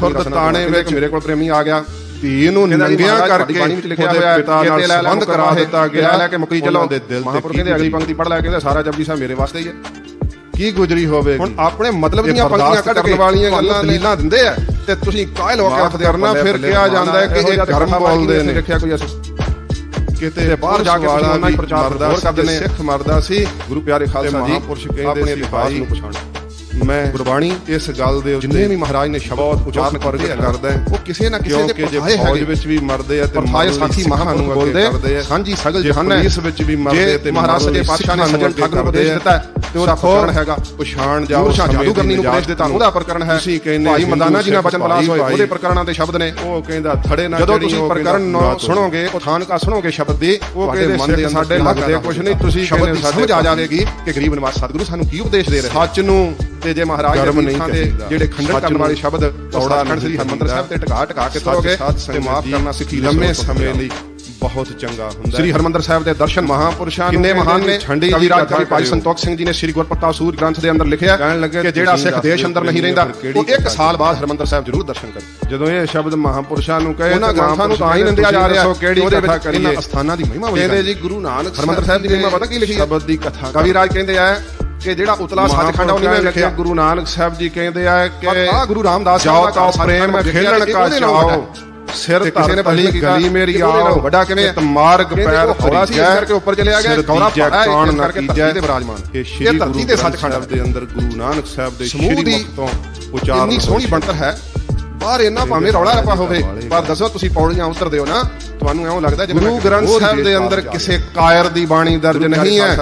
ਖੁਰਦ ਤਾਣੇ ਵਿੱਚ ਮੇਰੇ ਕੋਲ ਪ੍ਰੇਮੀ ਆ ਗਿਆ। ਧੀ ਨੂੰ ਨੰਗਿਆਂ ਕਰਕੇ ਉਹਦੇ ਪਿਤਾ ਨਾਲ ਸੰਬੰਧ ਕਰਾ ਦਿੱਤਾ ਗਿਆ। ਲੈ ਕੇ ਮੁਕਰੀ ਚਲੋ ਉਹਨਾਂ ਦੇ ਦਿਲ ਤੇ ਮਹਾਂਪੁਰਖ ਕਹਿੰਦੇ ਅਗਲੀ ਪੰਕਤੀ ਪੜ ਲੈ ਕਹਿੰਦੇ ਸਾਰਾ ਜਪਜੀ ਸਾਹਿਬ ਮੇਰੇ ਵਾਸਤੇ ਹੀ ਹੈ। ਕੀ ਗੁਜਰੀ ਹੋਵੇਗੀ? ਹੁਣ ਆਪਣੇ ਮਤਲਬ ਦੀਆਂ ਪੰਕਤੀਆਂ ਬਰਦਾਸ਼ਤ ਕੱਢ ਕਰਨ ਕੇ ਵਾਲੀਆਂ ਗੱਲਾਂ। ਦਲੀਲਾਂ ਦਿੰਦੇ ਆ ਤੇ ਤੁਸੀਂ ਕਾਇਲ ਹੋ ਕੇ ਆਖਦੇ ਕਰਨਾ, ਫਿਰ ਕਿਹਾ ਜਾਂਦਾ ਹੈ ਕਿ ਇਹ ਧਰਮ ਬੋਲਦੇ ਨੇ। ਦੇਖਿਆ ਕੋਈ ਅਸੀਂ ਕਿਤੇ ਬਾਹਰ ਜਾ ਕੇ ਉਹਨਾਂ ਹੀ ਪ੍ਰਚਾਰ ਹੋਰ ਕਰਦੇ ਨੇ। ਸਿੱਖ ਮਰਦਾ ਸੀ। ਗੁਰੂ ਪਿਆਰੇ ਖਾਲਸਾ ਜੀ ਮਹਾਂਪੁਰਸ਼ ਕਹਿੰਦੇ ਆਪਣੇ ਨੇ ਭਾਈ ਨੂੰ ਪਛਾਣ ਮੈਂ ਗੁਰਬਾਣੀ ਇਸ ਗੱਲ ਦੇ ਜਿੰਨੇ ਵੀ ਮਹਾਰਾਜ ਨੇ ਸ਼ਬਦ ਉਚਾਰਨ ਪ੍ਰਗਟ ਕਰਦੇ। ਉਹ ਕਿਸੇ ਨਾ ਕਿਸੇ ਦੇ ਜੇ ਪਰਥਾਏ ਫੌਜ ਹੈਗੇ। ਵਿੱਚ ਵੀ ਮਰਦੇ ਆ ਤੇ ਮਨ ਸਾਥੀ ਮਹਾਨ ਨੂੰ ਬੋਲਦੇ ਸਾਂਝੀ ਸਗਲ ਜਹਾਨ ਹੈ। ਪੁਲਿਸ ਵਿੱਚ ਵੀ ਮਰਦੇ ਤੇ ਮਹਾਰਾਜ ਸੱਚੇ ਪਾਤਸ਼ਾਹ ਨੇ ਸੱਜਣ ਠੱਗ ਨੂੰ ਉਪਦੇਸ਼ ਦਿੱਤਾ ਤੇ ਉਹਦਾ ਪ੍ਰਕਰਣ ਹੈਗਾ। ਪਛਾਣ ਜਾਓ ਸਮੇਂ ਜਾਦੂਗਰਨੀ ਨੂੰ ਉਪਦੇਸ਼ ਦਿੱਤਾ ਉਹਦਾ ਪ੍ਰਕਰਣ ਹੈ। ਤੁਸੀਂ ਕਹਿੰਦੇ ਭਾਈ ਮਦਾਨਾ ਜੀ ਨਾਲ ਬਚਨ ਪਲਾਸ ਹੋਏ ਉਹਦੇ ਪ੍ਰਕਰਣਾਂ ਦੇ ਸ਼ਬਦ ਨੇ। ਉਹ ਕਹਿੰਦਾ ਥੜੇ ਨਾਲ ਜਦੋਂ ਤੁਸੀਂ ਪ੍ਰਕਰਣ ਕਹਿੰਦਾ ਸੁਣੋਗੇ ਉਹ ਥਾਨ ਕਾ ਸੁਣੋਗੇ ਸ਼ਬਦ ਦੇ ਉਹ ਕਹਿੰਦੇ ਮਨ ਦੇ ਸਿੱਖ ਅੰਦਰ ਸਾਡੇ ਲੱਗਦੇ ਕੁਝ ਨਹੀਂ ਤੁਸੀਂ ਸ਼ਬਦ ਸ਼ਬਦ ਦੀ ਦੀ ਸਮਝ ਆ ਜਾਵੇਗੀ ਕਿ ਗਰੀਬ ਨਿਵਾਸ ਸਤਿਗੁਰੂ ਸਾਨੂੰ ਕੀ ਉਪਦੇਸ਼ ਦੇ ਰਹੇ। ਸੱਚ ਨੂੰ ਤੇ ਜੇ ਮਹਾਰਾਜ ਦੇ ਨੀਤਾਂ ਦੇ ਕਹੀਦਾ। ਜਿਹੜੇ ਖੰਡਨ ਕਰਨ ਵਾਲੇ ਸ਼ਬਦ ਕੌੜਾ ਸੱਚਖੰਡ ਸ੍ਰੀ ਹਰਮੰਦਰ ਸਾਹਿਬ ਤੇ ਟਿਕਾ ਟਿਕਾ ਕੇ ਕਰੋਗੇ ਤੇ ਮਾਫ ਕਰਨਾ ਸਿੱਖੀ ਲੰਮੇ ਸਮੇਂ ਲਈ ਬਹੁਤ ਚੰਗਾ ਹੁੰਦਾ ਸ੍ਰੀ ਹਰਮੰਦਰ ਸਾਹਿਬ ਦੇ ਦਰਸ਼ਨ ਮਹਾਂਪੁਰਸ਼ਾਂ ਨੂੰ ਕਿੰਨੇ ਮਹਾਨ ਨੇ? ਕਵੀ ਰਾਜ ਕਵੀ ਭਾਈ। ਸੰਤੋਖ ਸਿੰਘ ਜੀ ਨੇ ਸ੍ਰੀ ਗੁਰਪ੍ਰਤਾਪ ਸੂਰ ਗ੍ਰੰਥ ਦੇ ਅੰਦਰ ਲਿਖਿਆ ਕਿ ਜਿਹੜਾ ਸਿੱਖ ਦੇਸ਼ ਅੰਦਰ ਨਹੀਂ ਰਹਿੰਦਾ ਉਹ ਇੱਕ ਸਾਲ ਬਾਅਦ ਹਰਮੰਦਰ ਸਾਹਿਬ ਜ਼ਰੂਰ ਦਰਸ਼ਨ ਕਰੇ। ਜਦੋਂ ਇਹ ਸ਼ਬਦ ਮਹਾਂਪੁਰਸ਼ਾਂ ਨੂੰ ਕਹੇ ਉਹਨਾਂ ਗ੍ਰੰਥਾਂ ਨੂੰ ਤਾਂ ਹੀ ਨਿੰਦਿਆ ਜਾ ਰਿਹਾ। ਉਹਦੇ ਕਥਾ ਵਿੱਚ ਕਰੀਏ। ਇਹਨਾਂ ਅਸਥਾਨਾਂ ਦੀ ਮਹਿਮਾ ਕਹਿੰਦੇ ਹੋਈ ਜੀ ਗੁਰੂ ਨਾਨਕ ਹਰਿਮੰਦਰ ਸਾਹਿਬ ਦੀ ਮਹਿਮਾ ਪਤਾ ਕੀ ਲਿਖੀ ਹੈ? ਸ਼ਬਦ ਦੀ ਕਥਾ ਕਵੀ ਰਾਜ ਕਹਿੰਦੇ ਆ ਕਿ ਜਿਹੜਾ ਉਤਲਾ ਸੱਚਖੰਡ ਉਹਨੇ ਮੈਂ ਲਿਖਿਆ ਗੁਰੂ ਨਾਨਕ ਸਾਹਿਬ ਜੀ ਕਹਿੰਦੇ ਆ ਕਿ ਆ ਗੁਰੂ ਰਾਮਦਾਸ ਜਾਓ ਤਾਂ ਪ੍ਰੇਮ ਖੇਲਣ ਕਾ ਚਾਓ। ਸਿਰ ਧਰ ਕੀਤਾ ਗਲੀ ਮੇਰੀ ਕਿ ਆਓ। ਵੱਡਾ ਕਿਵੇਂ ਮਾਰਗ ਪੈਰ ਉਹ ਹੌਲਾ ਸੀ ਇਸ ਕਰਕੇ ਉੱਪਰ ਚਲਿਆ ਗਿਆ ਭਾਰਾ ਕਾਣ ਇਸ ਕਰਕੇ। ਧਰਤੀ ਤੇ ਵਿਰਾਜਮਾਨ ਇਹ ਸ਼੍ਰੀ ਗੁਰੂ ਗ੍ਰੰਥ ਸੱਚਖੰਡ ਦੇ ਅੰਦਰ ਗੁਰੂ ਨਾਨਕ ਸਾਹਿਬ ਦੇ ਸ਼੍ਰੀ ਦੀ ਮੁਖ ਤੋਂ ਉਚਾਰਨ ਇੰਨੀ ਸੋਹਣੀ ਬਣਤਰ ਹੈ ਬਾਹਰ ਇੰਨਾ ਭਾਵੇਂ ਰੌਲਾ ਰੱਪਾ ਹੋਵੇ ਪਰ ਦੱਸੋ ਤੁਸੀਂ ਪੌੜੀਆਂ ਉਤਰਦੇ ਹੋ ਨਾ ਤੁਹਾਨੂੰ ਐਉਂ ਲੱਗਦਾ ਜਿਵੇਂ ਗੁਰੂ ਗ੍ਰੰਥ ਸਾਹਿਬ ਦੇ ਅੰਦਰ ਕਿਸੇ ਕਾਇਰ ਦੀ ਬਾਣੀ ਦਰਜ ਨਹੀਂ ਹੈ।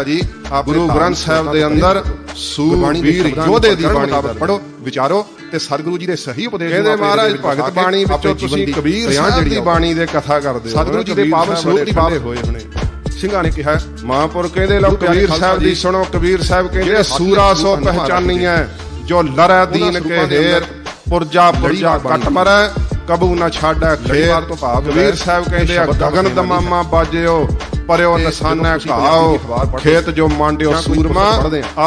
ਗੁਰੂ ਗ੍ਰੰਥ ਸਾਹਿਬ ਦੇ ਅੰਦਰ ਸੂਰਬੀਰ ਯੋਧੇ ਦੀ ਬਾਣੀ ਦਰਜ ਪੜੋ ਵਿਚਾਰੋ ਤੇ ਸਤਿਗੁਰੂ ਜੀ ਦੇ ਸਹੀ ਉਪਦੇਸ਼ ਕਹਿੰਦੇ ਮਹਾਰਾਜ ਭਗਤ ਬਾਣੀ ਵਿੱਚੋਂ ਤੁਸੀਂ ਕਬੀਰ ਸਾਹਿਬ ਦੀ ਬਾਣੀ ਦੇ ਕਥਾ ਕਰਦੇ ਹੋ। ਸਤਿਗੁਰੂ ਜੀ ਦੇ ਪਾਵਨ ਸਰੂਪ ਦੀ ਬਾਤ ਹੋਏ ਹੁਣੇ। ਸਿੰਘਾਂ ਨੇ ਕਿਹਾ ਮਹਾਂਪੁਰ ਕਹਿੰਦੇ ਲੋ ਗੁਰੂ ਪਿਆਰੇ ਕਬੀਰ ਸਾਹਿਬ ਦੀ ਸੁਣੋ ਕਬੀਰ ਸਾਹਿਬ ਕਹਿੰਦੇ ਸੂਰਾ ਸੋ ਸਰੂਪਾਂ ਨੂੰ ਪਹਿਚਾਨੀਆਂ ਜੋ ਲਰੈ ਦੀਨ ਕੇ ਢੇਰ ਪੁਰਜਾ ਪੁਰਜਾ ਕੱਟ। ਮਰੈ ਕਬੂ ਨਾ ਛਾੜੈ ਖੇਰ ਤੋਂ ਭਾਵ ਸਾਹਿਬ ਕਹਿੰਦੇ ਆ ਗਗਨ ਦਮਾਮਾ ਬਾਜਿਓ ਪਰਿਓ ਨਸਾਨੈ ਘਾਓ ਖੇਤ ਜੋ ਮਾਂਡਿਓ ਸੂਰਮਾ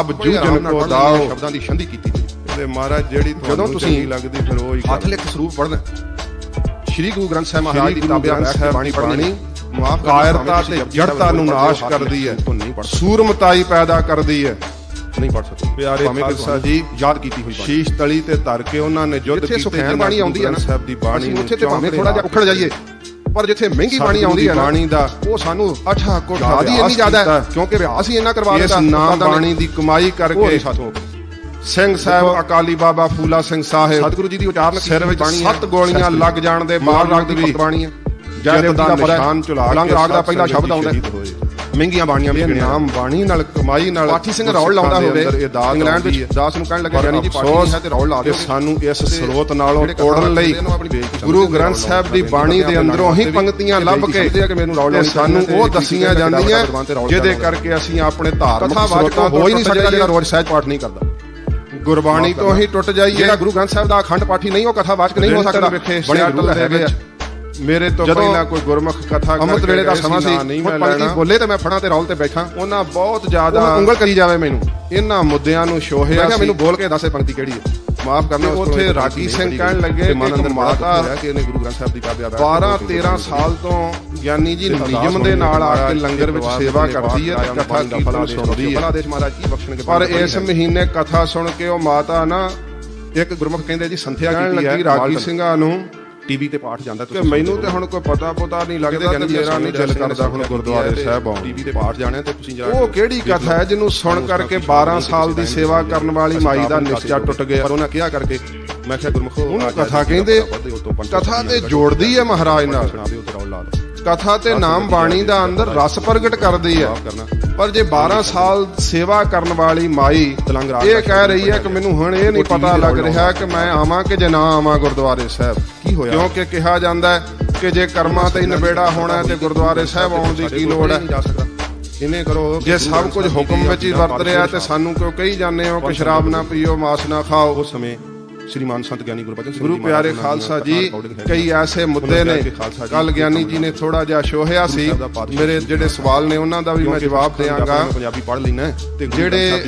ਅਬ ਜੂਜਨ ਕੋ ਦਾਓ ਸ਼ਬਦਾਂ ਦੀ ਸੰਧੀ ਕੀਤੀ। ਤੇ ਮਹਾਰਾਜ ਜਿਹੜੀ ਜਦੋਂ ਤੁਹਾਨੂੰ ਤੁਸੀਂ ਚੰਗੀ ਲੱਗਦੀ ਫਿਰ ਉਹ ਹੀ ਹੱਥ। ਲਿਖ ਸਰੂਪ ਪੜ੍ਹਨਾ ਸ਼੍ਰੀ ਗੁਰੂ ਗ੍ਰੰਥ ਸਾਹਿਬ ਮਹਾਰਾਜ ਦੀ ਗ੍ਰੰਥ ਬੈਠ ਕੇ ਬਾਣੀ ਬਾਣੀ ਮਾਫ ਕਾਇਰਤਾ ਤੇ ਜੜਤਾ ਨੂੰ ਨਾਸ਼ ਕਰਦੀ ਹੈ ਸੂਰਮਤਾਈ ਪੈਦਾ ਕਰਦੀ ਹੈ ਨਹੀਂ ਪੜ੍ਹ ਸਕਦੇ ਪਿਆਰੇ ਖਾਲਸਾ ਜੀ ਯਾਦ ਕੀਤੀ ਹੋਈ ਬਾਣੀ ਸ਼ੀਸ਼ ਤਲੀ ਤੇ ਧਰ ਕੇ ਉਹਨਾਂ ਨੇ ਯੁੱਧ ਜਿੱਥੇ ਕੀਤੇ ਜਿਨ੍ਹਾਂ ਬਾਣੀ ਆਉਂਦੀ ਹੈ ਨਾ ਸਾਹਿਬ ਦੀ ਬਾਣੀ ਉੱਥੇ ਤੇ ਭਾਵੇਂ ਥੋੜਾ ਜਿਹਾ ਉਖੜ ਜਾਈਏ ਪਰ ਜਿੱਥੇ ਮਹਿੰਗੀ ਬਾਣੀ ਆਉਂਦੀ ਹੈ ਦੀ ਨਾ ਬਾਣੀ ਦਾ ਉਹ ਸਾਨੂੰ ਅਠਾ ਕੋਠਾ ਹੀ ਇੰਨੀ ਜ਼ਿਆਦਾ ਹੈ। ਕਿਉਂਕਿ ਰਿਆਸ ਹੀ ਇੰਨਾ ਕਰਵਾ ਇਸ ਦਿੱਤਾ ਨਾਮ ਉਸਤਾਦਾਂ ਨੇ। ਬਾਣੀ ਦੀ ਕਮਾਈ ਕਰਕੇ ਸਿੰਘ ਸਾਹਿਬ ਅਕਾਲੀ ਬਾਬਾ ਫੂਲਾ ਸਿੰਘ ਸਾਹਿਬ ਸਤਿਗੁਰੂ ਜੀ ਦੀ ਉਚਾਰਨ ਸਿਰ ਵਿੱਚ। ਸੱਤ ਗੋਲੀਆਂ ਲੱਗ ਜਾਣ ਦੇ ਮਾਰ ਰਾਗ ਦੀ ਬਾਣੀ ਹੈ ਜਦ ਜਦ ਦਾ ਦਾ ਨਿਸ਼ਾਨ ਚੁਲਾ ਕੇ ਰਾਗ ਦਾ ਪਹਿਲਾ ਸ਼ਬਦ ਆਉਂਦਾ। ਮਹਿੰਗੀਆਂ ਬਾਣੀਆਂ ਵੀ ਨਾਮ ਬਾਣੀ ਨਾਲ ਕਮਾਈ ਨਾਲ ਪਾਠੀ ਸਿੰਘ ਰੌਲ ਲਾਉਂਦਾ ਹੋਵੇ ਇੰਗਲੈਂਡ ਵਿੱਚ। ਦਾਸ ਨੂੰ ਕਹਿਣ ਲੱਗੇ ਜਾਨੀ ਜੀ ਪਾਠੀ ਹੈ ਤੇ ਰੌਲ ਲਾ ਦਿਓ ਸਾਨੂੰ ਇਸ ਸਰੋਤ ਨਾਲੋਂ ਤੋੜਨ ਲਈ ਗੁਰੂ ਗ੍ਰੰਥ ਸਾਹਿਬ ਦੀ ਬਾਣੀ ਦੇ ਅੰਦਰੋਂ ਹੀ ਪੰਕਤੀਆਂ ਲੱਭ ਕੇ ਤੇ ਸਾਨੂੰ ਉਹ ਦੱਸੀਆਂ ਜਾਂਦੀਆਂ ਜਿਹਦੇ। ਕਰਕੇ ਅਸੀਂ ਆਪਣੇ ਧਾਰਮਿਕ ਸਰੋਤਾਂ ਹੋ ਹੀ ਨਹੀਂ ਸਕਦਾ ਜਿਹੜਾ। ਰੋਜ਼ ਸਹਿਜ ਪਾਠ ਨਹੀਂ ਕਰਦਾ ਗੁਰਬਾਣੀ ਤੋਂ ਹੀ ਟੁੱਟ ਜਾਈਏ ਜਿਹੜਾ ਗੁਰੂ ਗ੍ਰੰਥ ਸਾਹਿਬ ਦਾ ਅਖੰਡ ਪਾਠੀ ਨਹੀਂ ਉਹ ਕਥਾ ਵਾਚਕ ਨਹੀਂ ਹੋ ਸਕਦਾ ਬੜੇ ਦੇ ਹੈਗੇ ਮੇਰੇ ਤੋਂ ਪਹਿਲਾਂ ਕੋਈ ਗੁਰਮੁਖ ਕਥਾ ਅੰਮ੍ਰਿਤ ਵੇਲੇ ਦਾ ਸਮਾਂ ਸੀ ਹੁਣ ਲੈਣਾ। ਬੋਲੇ ਤੇ ਮੈਂ ਫੜਾਂ ਤੇ ਰੌਲ ਤੇ ਬੈਠਾ। ਉਹਨਾਂ ਬਹੁਤ ਜ਼ਿਆਦਾ ਉਂਗਲ ਕਰੀ ਜਾਵੇ ਮੈਨੂੰ। ਇਹਨਾਂ ਮੁੱਦਿਆਂ ਨੂੰ ਸ਼ੋਹਿਆ ਸੀ। ਮੈਨੂੰ ਬੋਲ ਕੇ ਦੱਸੇ ਪੰਕਤੀ ਕਿਹੜੀ ਹੈ। ਮਾਫ ਕਰਨਾ ਉੱਥੇ ਰਾਗੀ ਸਿੰਘ ਕਹਿਣ ਲੱਗੇ ਅੰਦਰ ਮਾਤਾ ਕਿ ਇਹਨੇ ਗੁਰੂ ਗ੍ਰੰਥ ਸਾਹਿਬ ਦੀ ਕਾਬਿਆ 12 13 ਸਾਲ ਤੋਂ ਗਿਆਨੀ ਜੀ ਨਿਯਮ ਦੇ ਨਾਲ ਆ ਕੇ ਲੰਗਰ ਵਿੱਚ ਸੇਵਾ ਕਰਦੀ ਹੈ ਤੇ ਕਥਾ ਕੀਰਤਨ ਸੁਣਦੀ ਹੈ। ਭਲਾ ਦੇਸ਼ ਮਹਾਰਾਜ ਕੀ ਬਖਸ਼ਣਗੇ ਪਰ ਇਸ ਮਹੀਨੇ ਕਥਾ ਸੁਣ ਕੇ ਉਹ ਮਾਤਾ ਨਾ ਇੱਕ ਗੁਰਮੁਖ ਕਹਿੰਦੇ ਜੀ ਸੰਥਿਆ ਕੀਤੀ ਹੈ। ਰਾਗੀ ਸਿੰਘਾਂ ਨੂੰ ਟੀਵੀ ਤੇ ਪਾਠ ਜਾਂਦਾ ਕਿ ਮੈਨੂੰ ਤੇ ਹੁਣ ਕੋਈ ਪਤਾ ਪਤਾ ਨਹੀਂ ਲੱਗਦਾ ਤੇ ਮੇਰਾ ਨਹੀਂ ਦਿਲ ਕਰਦਾ ਹੁਣ ਗੁਰਦੁਆਰੇ ਸਾਹਿਬ ਆਉਣ ਟੀਵੀ ਤੇ ਪਾਠ ਜਾਣਾ ਤੇ ਤੁਸੀਂ ਜਾ ਉਹ ਕਿਹੜੀ ਕਥਾ ਹੈ ਜਿਹਨੂੰ ਸੁਣ ਕਰਕੇ 12 ਸਾਲ ਦੀ ਸੇਵਾ ਕਰਨ ਵਾਲੀ ਮਾਈ ਦਾ ਨਿਸ਼ਚਾ ਟੁੱਟ ਗਿਆ। ਪਰ ਉਹਨਾਂ ਕਿਹਾ ਕਰਕੇ ਮੈਂ ਕਿਹਾ ਗੁਰਮੁਖੋ ਉਹਨੂੰ ਕਥਾ ਕਹਿੰਦੇ ਕਥਾ ਤੇ ਜੋੜਦੀ ਹੈ ਮਹਾਰਾਜ ਨਾਲ। ਕਥਾ ਤੇ ਨਾਮ ਬਾਣੀ ਦਾ ਅੰਦਰ ਰਸ ਪ੍ਰਗਟ ਕਰਦੀ ਹੈ। ਪਰ ਜੇ 12 ਸਾਲ ਸੇਵਾ ਕਰਨ ਵਾਲੀ ਮਾਈ ਇਹ ਕਹਿ ਰਹੀ ਹੈ ਕਿ ਮੈਨੂੰ ਹੁਣ ਇਹ ਨਹੀਂ ਪਤਾ ਲੱਗ ਰਿਹਾ ਕਿ ਮੈਂ ਆਵਾਂ ਕਿ ਜੇ ਨਾ ਆਵਾਂ ਗੁਰਦੁਆਰੇ ਸਾਹਿਬ। ਕੀ ਹੋਇਆ? ਕਿਉਂਕਿ ਕਿਹਾ ਜਾਂਦਾ ਹੈ ਕਿ ਜੇ ਕਰਮਾਂ ਤੇ ਹੀ ਨਿਬੇੜਾ ਹੋਣਾ ਤੇ ਗੁਰਦੁਆਰੇ ਸਾਹਿਬ ਆਉਣ ਦੀ ਕੀ ਲੋੜ ਹੈ? ਇਹਨੇ ਕਰੋ ਜੇ ਸਭ ਕੁਝ ਹੁਕਮ ਵਿੱਚ ਹੀ ਵਰਤ ਰਿਹਾ ਤੇ ਸਾਨੂੰ ਕਿਉਂ ਕਹੀ ਜਾਂਦੇ ਹੋ ਕਿ ਸ਼ਰਾਬ ਨਾ ਪੀਓ ਮਾਸ ਨਾ ਖਾਓ? ਉਸ ਸਮੇਂ ਸ਼੍ਰੀਮਾਨ ਸੰਤ ਗਿਆਨੀ ਗੁਰਬਚਨ ਸਿੰਘ ਗੁਰੂ ਜੀ ਪਿਆਰੇ ਖਾਲਸਾ ਜੀ। ਕਈ ਐਸੇ ਮੁੱਦੇ ਨੇ ਕੱਲ ਗਿਆਨੀ ਜੀ ਨੇ ਥੋੜਾ ਜਿਹਾ ਸ਼ੋਹਿਆ ਸੀ। ਮੇਰੇ ਜਿਹੜੇ ਸਵਾਲ ਨੇ ਉਹਨਾਂ ਦਾ ਵੀ ਮੈਂ ਜਵਾਬ ਦੇਵਾਂਗਾ ਪੰਜਾਬੀ ਪੜ੍ਹ ਲੈਣਾ ਤੇ ਜਿਹੜੇ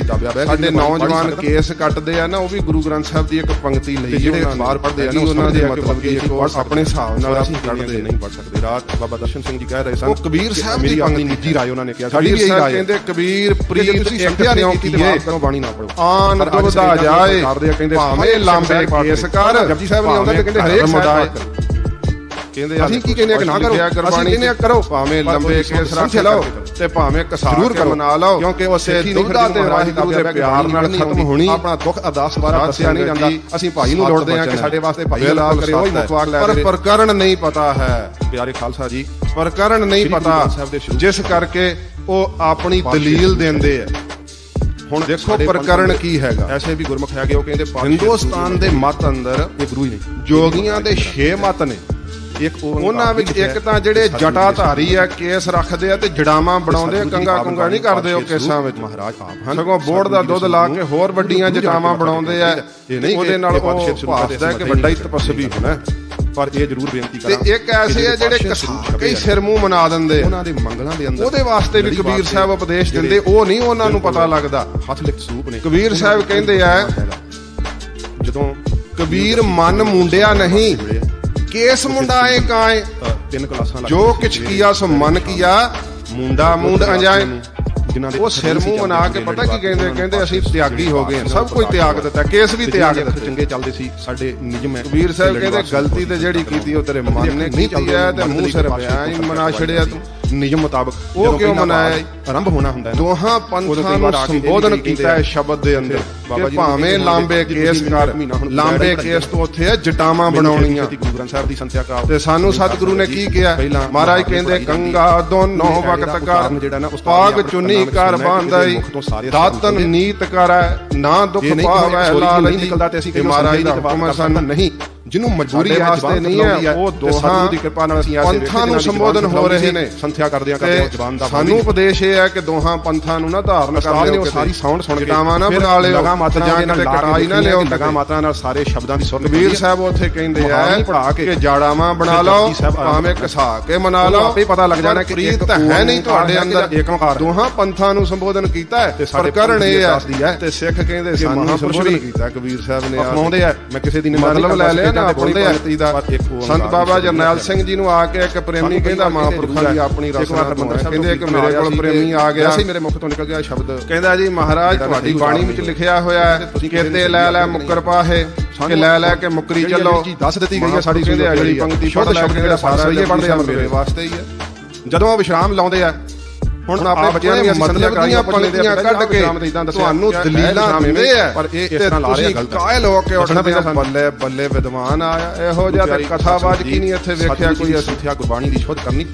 ਸਾਡੇ ਨੌਜਵਾਨ। ਕੇਸ ਕੱਟਦੇ ਆ ਨਾ ਉਹ ਵੀ ਗੁਰੂ ਗ੍ਰੰਥ ਸਾਹਿਬ ਦੀ ਇੱਕ ਪੰਕਤੀ ਲਈ ਤੇ ਜਿਹੜੇ। ਅਖਬਾਰ ਪੜ੍ਹਦੇ ਆ ਨਾ ਉਹਨਾਂ ਦੇ ਮਤਲਬ ਕਿ ਇੱਕ ਆਪਣੇ ਹਿਸਾਬ ਨਾਲ ਅਸੀਂ ਕੱਢਦੇ ਨਹੀਂ ਪੜ ਸਕਦੇ। ਰਾਤ ਬਾਬਾ ਦਰਸ਼ਨ ਸਿੰਘ ਜੀ ਕਹਿ ਰਹੇ ਸਨ ਉਹ ਕਬੀਰ ਸਾਹਿਬ ਦੀ ਪੰਕਤੀ ਨਿੱਜੀ ਰਾਏ ਉਹਨਾਂ ਨੇ ਕਿਹਾ ਸਾਡੀ ਇਹੀ ਸਾਹਿਬ ਰਾਏ ਕਹਿੰਦੇ ਕਬੀਰ ਪ੍ਰੀਤ ਤੁਸੀਂ ਥਿਉ ਨਹੀਂ ਕੀਤੀ ਕਰੋ ਬਾਣੀ ਨਾ ਪੜੋ ਆਨ ਦੁਬਦਾ ਕਈ ਜਾਏ ਕਰਦੇ ਆ ਕਹਿੰਦੇ ਭਾਵੇਂ ਲਾਂਬੇ ਕੇਸ ਕਰ ਜਪਜੀ ਸਾਹਿਬ ਨਹੀਂ ਆਉਂਦਾ ਤੇ ਕਹਿੰਦੇ ਹਰੇਕ ਸਾਹਿਬ ਕਹਿੰਦੇ ਅਸੀਂ ਕੀ ਕਹਿੰਦੇ ਆ ਕਿ ਨਾ ਕਰੋ? ਅਸੀਂ ਕਹਿੰਦੇ ਆ ਕਰੋ? ਭਾਵੇਂ ਲੰਬੇ ਕੇਸ ਰੱਖ ਲਓ ਤੇ ਭਾਵੇਂ ਕਸਾ ਜ਼ਰੂਰ ਕੇ ਕਰੋ। ਮਨਾ ਲਓ। ਕਿਉਂਕਿ ਨਹੀਂ ਦੁੱਧਾ ਤੇ ਵਾਹਿਗੁਰੂ ਦੇ ਪਿਆਰ ਨਾਲ ਖਤਮ ਹੋਣੀ। ਆਪਣਾ ਦੁੱਖ ਅਰਦਾਸ ਦੁਆਰਾ ਦੱਸਿਆ ਨਹੀਂ ਜਾਂਦਾ। ਅਸੀਂ ਭਾਈ ਨੂੰ ਲੋੜਦੇ ਆ ਕਿ ਸਾਡੇ ਵਾਸਤੇ ਭਾਈ ਅਲਾਲ ਕਰੇ ਉਹ ਹੀ। ਮੁਖਵਾਕ ਲੈ ਪਰ ਕਰੇ। ਪ੍ਰਕਰਨ ਨਹੀਂ ਪਤਾ ਹੈ। ਪਿਆਰੇ ਖਾਲਸਾ ਜੀ ਪ੍ਰਕਰਨ ਨਹੀਂ ਪਤਾ ਜਿਸ ਕਰਕੇ ਉਹ ਆਪਣੀ ਦਲੀਲ ਦਿੰਦੇ ਆ। ਹੁਣ ਦੇਖੋ ਸਾਡੇ ਪ੍ਰਕਰਨ ਕੀ ਹੈਗਾ। ਐਸੇ ਵੀ ਗੁਰਮੁਖ ਹੈਗੇ ਉਹ ਕਹਿੰਦੇ ਹਿੰਦੁਸਤਾਨ ਦੇ ਮਤ ਅੰਦਰ ਇਹ ਗੁਰੂ ਹੀ ਨਹੀਂ ਜੋਗੀਆਂ ਦੇ 6 ਮਤ ਨੇ। ਇੱਕ ਉਹ ਉਹਨਾਂ ਵਿੱਚ ਇੱਕ ਤਾਂ ਜਿਹੜੇ ਜਟਾਧਾਰੀ ਆ ਕੇਸ ਰੱਖਦੇ ਆ ਤੇ ਜੜਾਵਾਂ ਬਣਾਉਂਦੇ ਆ ਕੰਗਾ ਕੁੰਗਾ ਨਹੀਂ ਕਰਦੇ ਉਹ ਕੇਸਾਂ ਵਿੱਚ। ਮਹਾਰਾਜ ਆਪ ਹਨ। ਸਗੋਂ ਬੋੜ ਦਾ ਦੁੱਧ ਲਾ ਕੇ ਹੋਰ ਵੱਡੀਆਂ ਜਟਾਵਾਂ ਬਣਾਉਂਦੇ ਆ ਇਹ ਨਹੀਂ ਉਹਦੇ ਨਾਲ ਉਹ ਭਾਸਦਾ ਕਿ ਵੱਡਾ ਹੀ ਤਪਸਵੀ ਹੋਣਾ। ਪਰ ਇਹ ਜ਼ਰੂਰ ਬੇਨਤੀ ਤੇ ਕਰਾਂ ਇੱਕ ਐਸੇ ਆ ਜਿਹੜੇ ਕਈ ਸਿਰ ਮੂੰਹ ਮਨਾ ਦਿੰਦੇ ਉਹਨਾਂ ਦੇ ਮੰਗਲਾਂ ਦੇ ਅੰਦਰ ਉਹਦੇ ਵਾਸਤੇ ਵੀ ਕਬੀਰ ਸਾਹਿਬ ਉਪਦੇਸ਼ ਦਿੰਦੇ ਉਹ ਨਹੀਂ ਉਹਨਾਂ ਨੂੰ ਪਤਾ ਲੱਗਦਾ। ਹੱਥ ਲਿਖਤ ਸਰੂਪ ਨੇ। ਕਬੀਰ ਸਾਹਿਬ ਕਹਿੰਦੇ ਆ ਜਦੋਂ ਕਬੀਰ ਮਨ ਮੁੰਡਿਆ ਨਹੀਂ। ਕੇਸ ਮੁੰਡਾਏ ਕਾਏ। ਤਿੰਨ ਕਲਾਸਾਂ ਲੱਗ ਜੋ ਕਿਛ ਕੀਆ ਸੋ ਮਨ ਕੀਆ ਮੁੰਡਾ ਮੁੰਡ ਅੰਜਾਏ। ਜਿਨ੍ਹਾਂ ਦੇ ਉਹ ਸਿਰ ਮੂੰਹ ਮਨਾ ਕੇ ਪਤਾ ਕੀ ਕਹਿੰਦੇ ਕਹਿੰਦੇ ਅਸੀਂ ਤਿਆਗੀ ਹੋ ਗਏ। ਸਭ ਕੁਝ ਤਿਆਗ ਦਿੱਤਾ ਕੇਸ ਵੀ ਤਿਆਗ ਦਿੱਤੇ। ਚੰਗੇ ਚੱਲਦੇ ਸੀ ਸਾਡੇ ਨਿਯਮ ਹੈ ਕਬੀਰ ਸਾਹਿਬ ਕਹਿੰਦੇ ਗਲਤੀ ਤੇ ਜਿਹੜੀ ਕੀਤੀ ਉਹ ਤੇਰੇ ਮਨ ਨੇ ਕੀਤੀ ਹੈ ਤੇ ਮੂੰਹ ਸਿਰ ਪਿਆ ਹੀ ਮਨਾ ਛੜਿਆ ਤੂੰ। ਨਿਯਮ ਮੁਤਾਬਕ ਜਦੋਂ ਕਿਉਂ ਮਨਾਇਆ ਆਰੰਭ ਹੋਣਾ ਹੁੰਦਾ ਹੈ ਦੋਹਾਂ ਪੰਥਾਂ ਨੂੰ ਕੇ ਸੰਬੋਧਨ ਕੀਤਾ ਹੈ ਸ਼ਬਦ ਦੇ ਅੰਦਰ ਬਾਬਾ ਕਿ ਜੀ ਭਾਵੇਂ ਲਾਂਬੇ ਕੇਸ ਕਰ ਲਾਂਬੇ ਕੇਸ ਤੋਂ ਉੱਥੇ ਹੈ ਜਟਾਵਾਂ ਬਣਾਉਣੀਆਂ। ਗੁਰੂ ਗ੍ਰੰਥ ਸਾਹਿਬ ਦੀ ਸੰਥਿਆ ਕਰਾਓ ਤੇ ਸਾਨੂੰ ਸਤਿਗੁਰੂ ਨੇ ਕੀ ਕਿਹਾ? ਮਹਾਰਾਜ ਕਹਿੰਦੇ ਕੰਗਾ ਦੋਨੋਂ ਵਕਤ ਕਰ ਜਿਹੜਾ ਨਾ ਉਸ ਪਾਗ ਚੁੰਨੀ ਕਰ ਬਾਂਧਾਈ ਦਾਤਨ ਨੀਤ ਕਰੈ ਨਾ ਦੁੱਖ ਪਾਵੈ ਕਿ ਲਾਲ ਨਹੀਂ ਨਿਕਲਦਾ ਤੇ ਅਸੀਂ ਮਹਾਰਾਜ ਦਾ ਹੁਕਮ ਸਾਨੂੰ ਨਹੀਂ। ਜਿਹਨੂੰ ਮਜਬੂਰੀ ਵਾਸਤੇ ਨਹੀਂ ਹੈ ਉਹ ਦੋਹਾਂ ਦੀ ਕਿਰਪਾ ਨਾਲ ਅਸੀਂ ਐਸੇ ਪੰਥਾਂ ਨੂੰ ਸੰਬੋਧਨ ਹੋ ਰਹੇ ਨੇ। ਸੰਥਿਆ ਕਰਦਿਆਂ ਤੇ ਕਰਦਿਆਂ ਜ਼ਬਾਨ ਦਾ ਸਾਨੂੰ ਉਪਦੇਸ਼ ਇਹ ਹੈ ਕਿ ਦੋਹਾਂ ਪੰਥਾਂ ਨੂੰ ਨਾ ਧਾਰਨ ਕਰ ਲਿਓ ਸਾਰੀ ਸਾਊਂਡ ਸੁਣ ਕੇ ਜਟਾਵਾਂ ਨਾ ਬਣਾ ਲਿਓ ਲਗਾ ਮਾਤਰਾ ਜਾਂ ਕਿਤੇ ਕਟਾਈ ਨਾ ਲਿਓ। ਲਗਾ ਮਾਤਰਾ ਨਾਲ ਸਾਰੇ ਸ਼ਬਦਾਂ ਦੀ ਸੁਰ ਕਬੀਰ ਸਾਹਿਬ ਉੱਥੇ ਕਹਿੰਦੇ ਆ ਕੇ ਕਿ ਜਾੜਾਵਾਂ ਬਣਾ ਲਓ ਭਾਵੇਂ ਕਸਾ ਕੇ ਮਨਾ ਲਓ ਆਪੇ ਪਤਾ ਲੱਗ ਜਾਣਾ ਕਿ ਪ੍ਰੀਤ ਇੱਕ ਤਾਂ ਹੈ ਨਹੀਂ ਤੁਹਾਡੇ ਅੰਦਰ। ਕਿ ਏਕ ਓੰਕਾਰ ਹੈ। ਦੋਹਾਂ ਪੰਥਾਂ ਨੂੰ ਸੰਬੋਧਨ ਕੀਤਾ ਹੈ। ਪਰ ਕਰਨ ਇਹ ਹੈ ਤੇ ਸਿੱਖ ਕਹਿੰਦੇ ਸਾਨੂੰ ਸੰਬੋਧਨ ਕੀਤਾ ਕਬੀਰ ਸਾਹਿਬ ਨੇ ਆ ਮੈਂ ਕਿਸੇ ਦੀ ਮਤਲਬ ਕਰਦਾ, ਲੈ ਲਿਆ ਨਾ ਸਿੱਖਾਂ ਦੇ। ਬੋਲੀ ਪੰਕਤੀ ਦਾ ਸੰਤ ਬਾਬਾ ਜਰਨੈਲ ਸਿੰਘ ਜੀ ਨੂੰ ਆ ਕੇ ਇੱਕ ਪ੍ਰੇਮੀ ਕਹਿੰਦਾ ਮਹਾਂਪੁਰਖਾਂ ਦੀ ਆਪਣੀ ਰਸਨਾ। ਕਹਿੰਦੇ ਕਿ ਮੇਰੇ ਕੋਲ ਪ੍ਰੇਮੀ ਆ ਗਿਆ। ਹੀ ਮੇਰੇ ਮੁਖ ਤੋਂ ਨਿਕਲ ਗਿਆ ਸ਼ਬਦ। ਕਹਿੰਦਾ ਜੀ ਮਹਾਰਾਜ ਤੁਹਾਡੀ ਬਾਣੀ ਵਿੱਚ ਲਿਖਿਆ ਹੋਇਆ ਹੈ ਕੇਤੇ ਲੈ ਲੈ ਮੁੱਕਰ ਪਾਹੇ ਕਿ ਲੈ ਲੈ ਕੇ ਮੁੱਕਰੀ ਚੱਲੋ। ਦੱਸ ਦਿੱਤੀ ਗਈ ਹੈ ਸਾਡੀ ਕਹਿੰਦੇ ਅਗਲੀ ਪੰਕਤੀ ਸ਼ੁੱਧ ਸ਼ਬਦ ਜਿਹੜਾ ਸਾਰਾ ਇਹ ਪੜ੍ਹਦੇ ਆ ਮੇਰੇ ਵਾਸਤੇ ਹੀ ਹੈ। ਜਦੋਂ ਉਹ ਵਿਸ਼ਰਾਮ ਲਾਉਂਦੇ ਆ ਹੁਣ ਆਪਣੇ ਬੱਚਿਆਂ ਨੂੰ ਮਤਲਬ ਦੀਆਂ ਪੰਕਤੀਆਂ ਕੱਢ ਕੇ ਤੁਹਾਨੂੰ ਦਲੀਲਾਂ ਦਿੰਦੇ ਆ। ਪਰ ਇਹ ਇਸ ਤਰ੍ਹਾਂ ਲਾ ਰਿਹਾ ਗਲਤ ਕਾਇਲ ਹੋ ਕੇ ਉੱਠਦੇ ਆ ਬੱਲੇ ਬੱਲੇ ਵਿਦਵਾਨ ਆਇਆ ਇਹੋ ਜਿਹਾ ਤਾਂ ਕਥਾਵਾਜ ਕੀ ਨਹੀਂ ਇੱਥੇ ਵੇਖਿਆ ਕੋਈ ਅਸੀਂ। ਸੰਥਿਆ ਗੁਰਬਾਣੀ ਦੀ ਸ਼ੁੱਧ ਕਰਨੀ।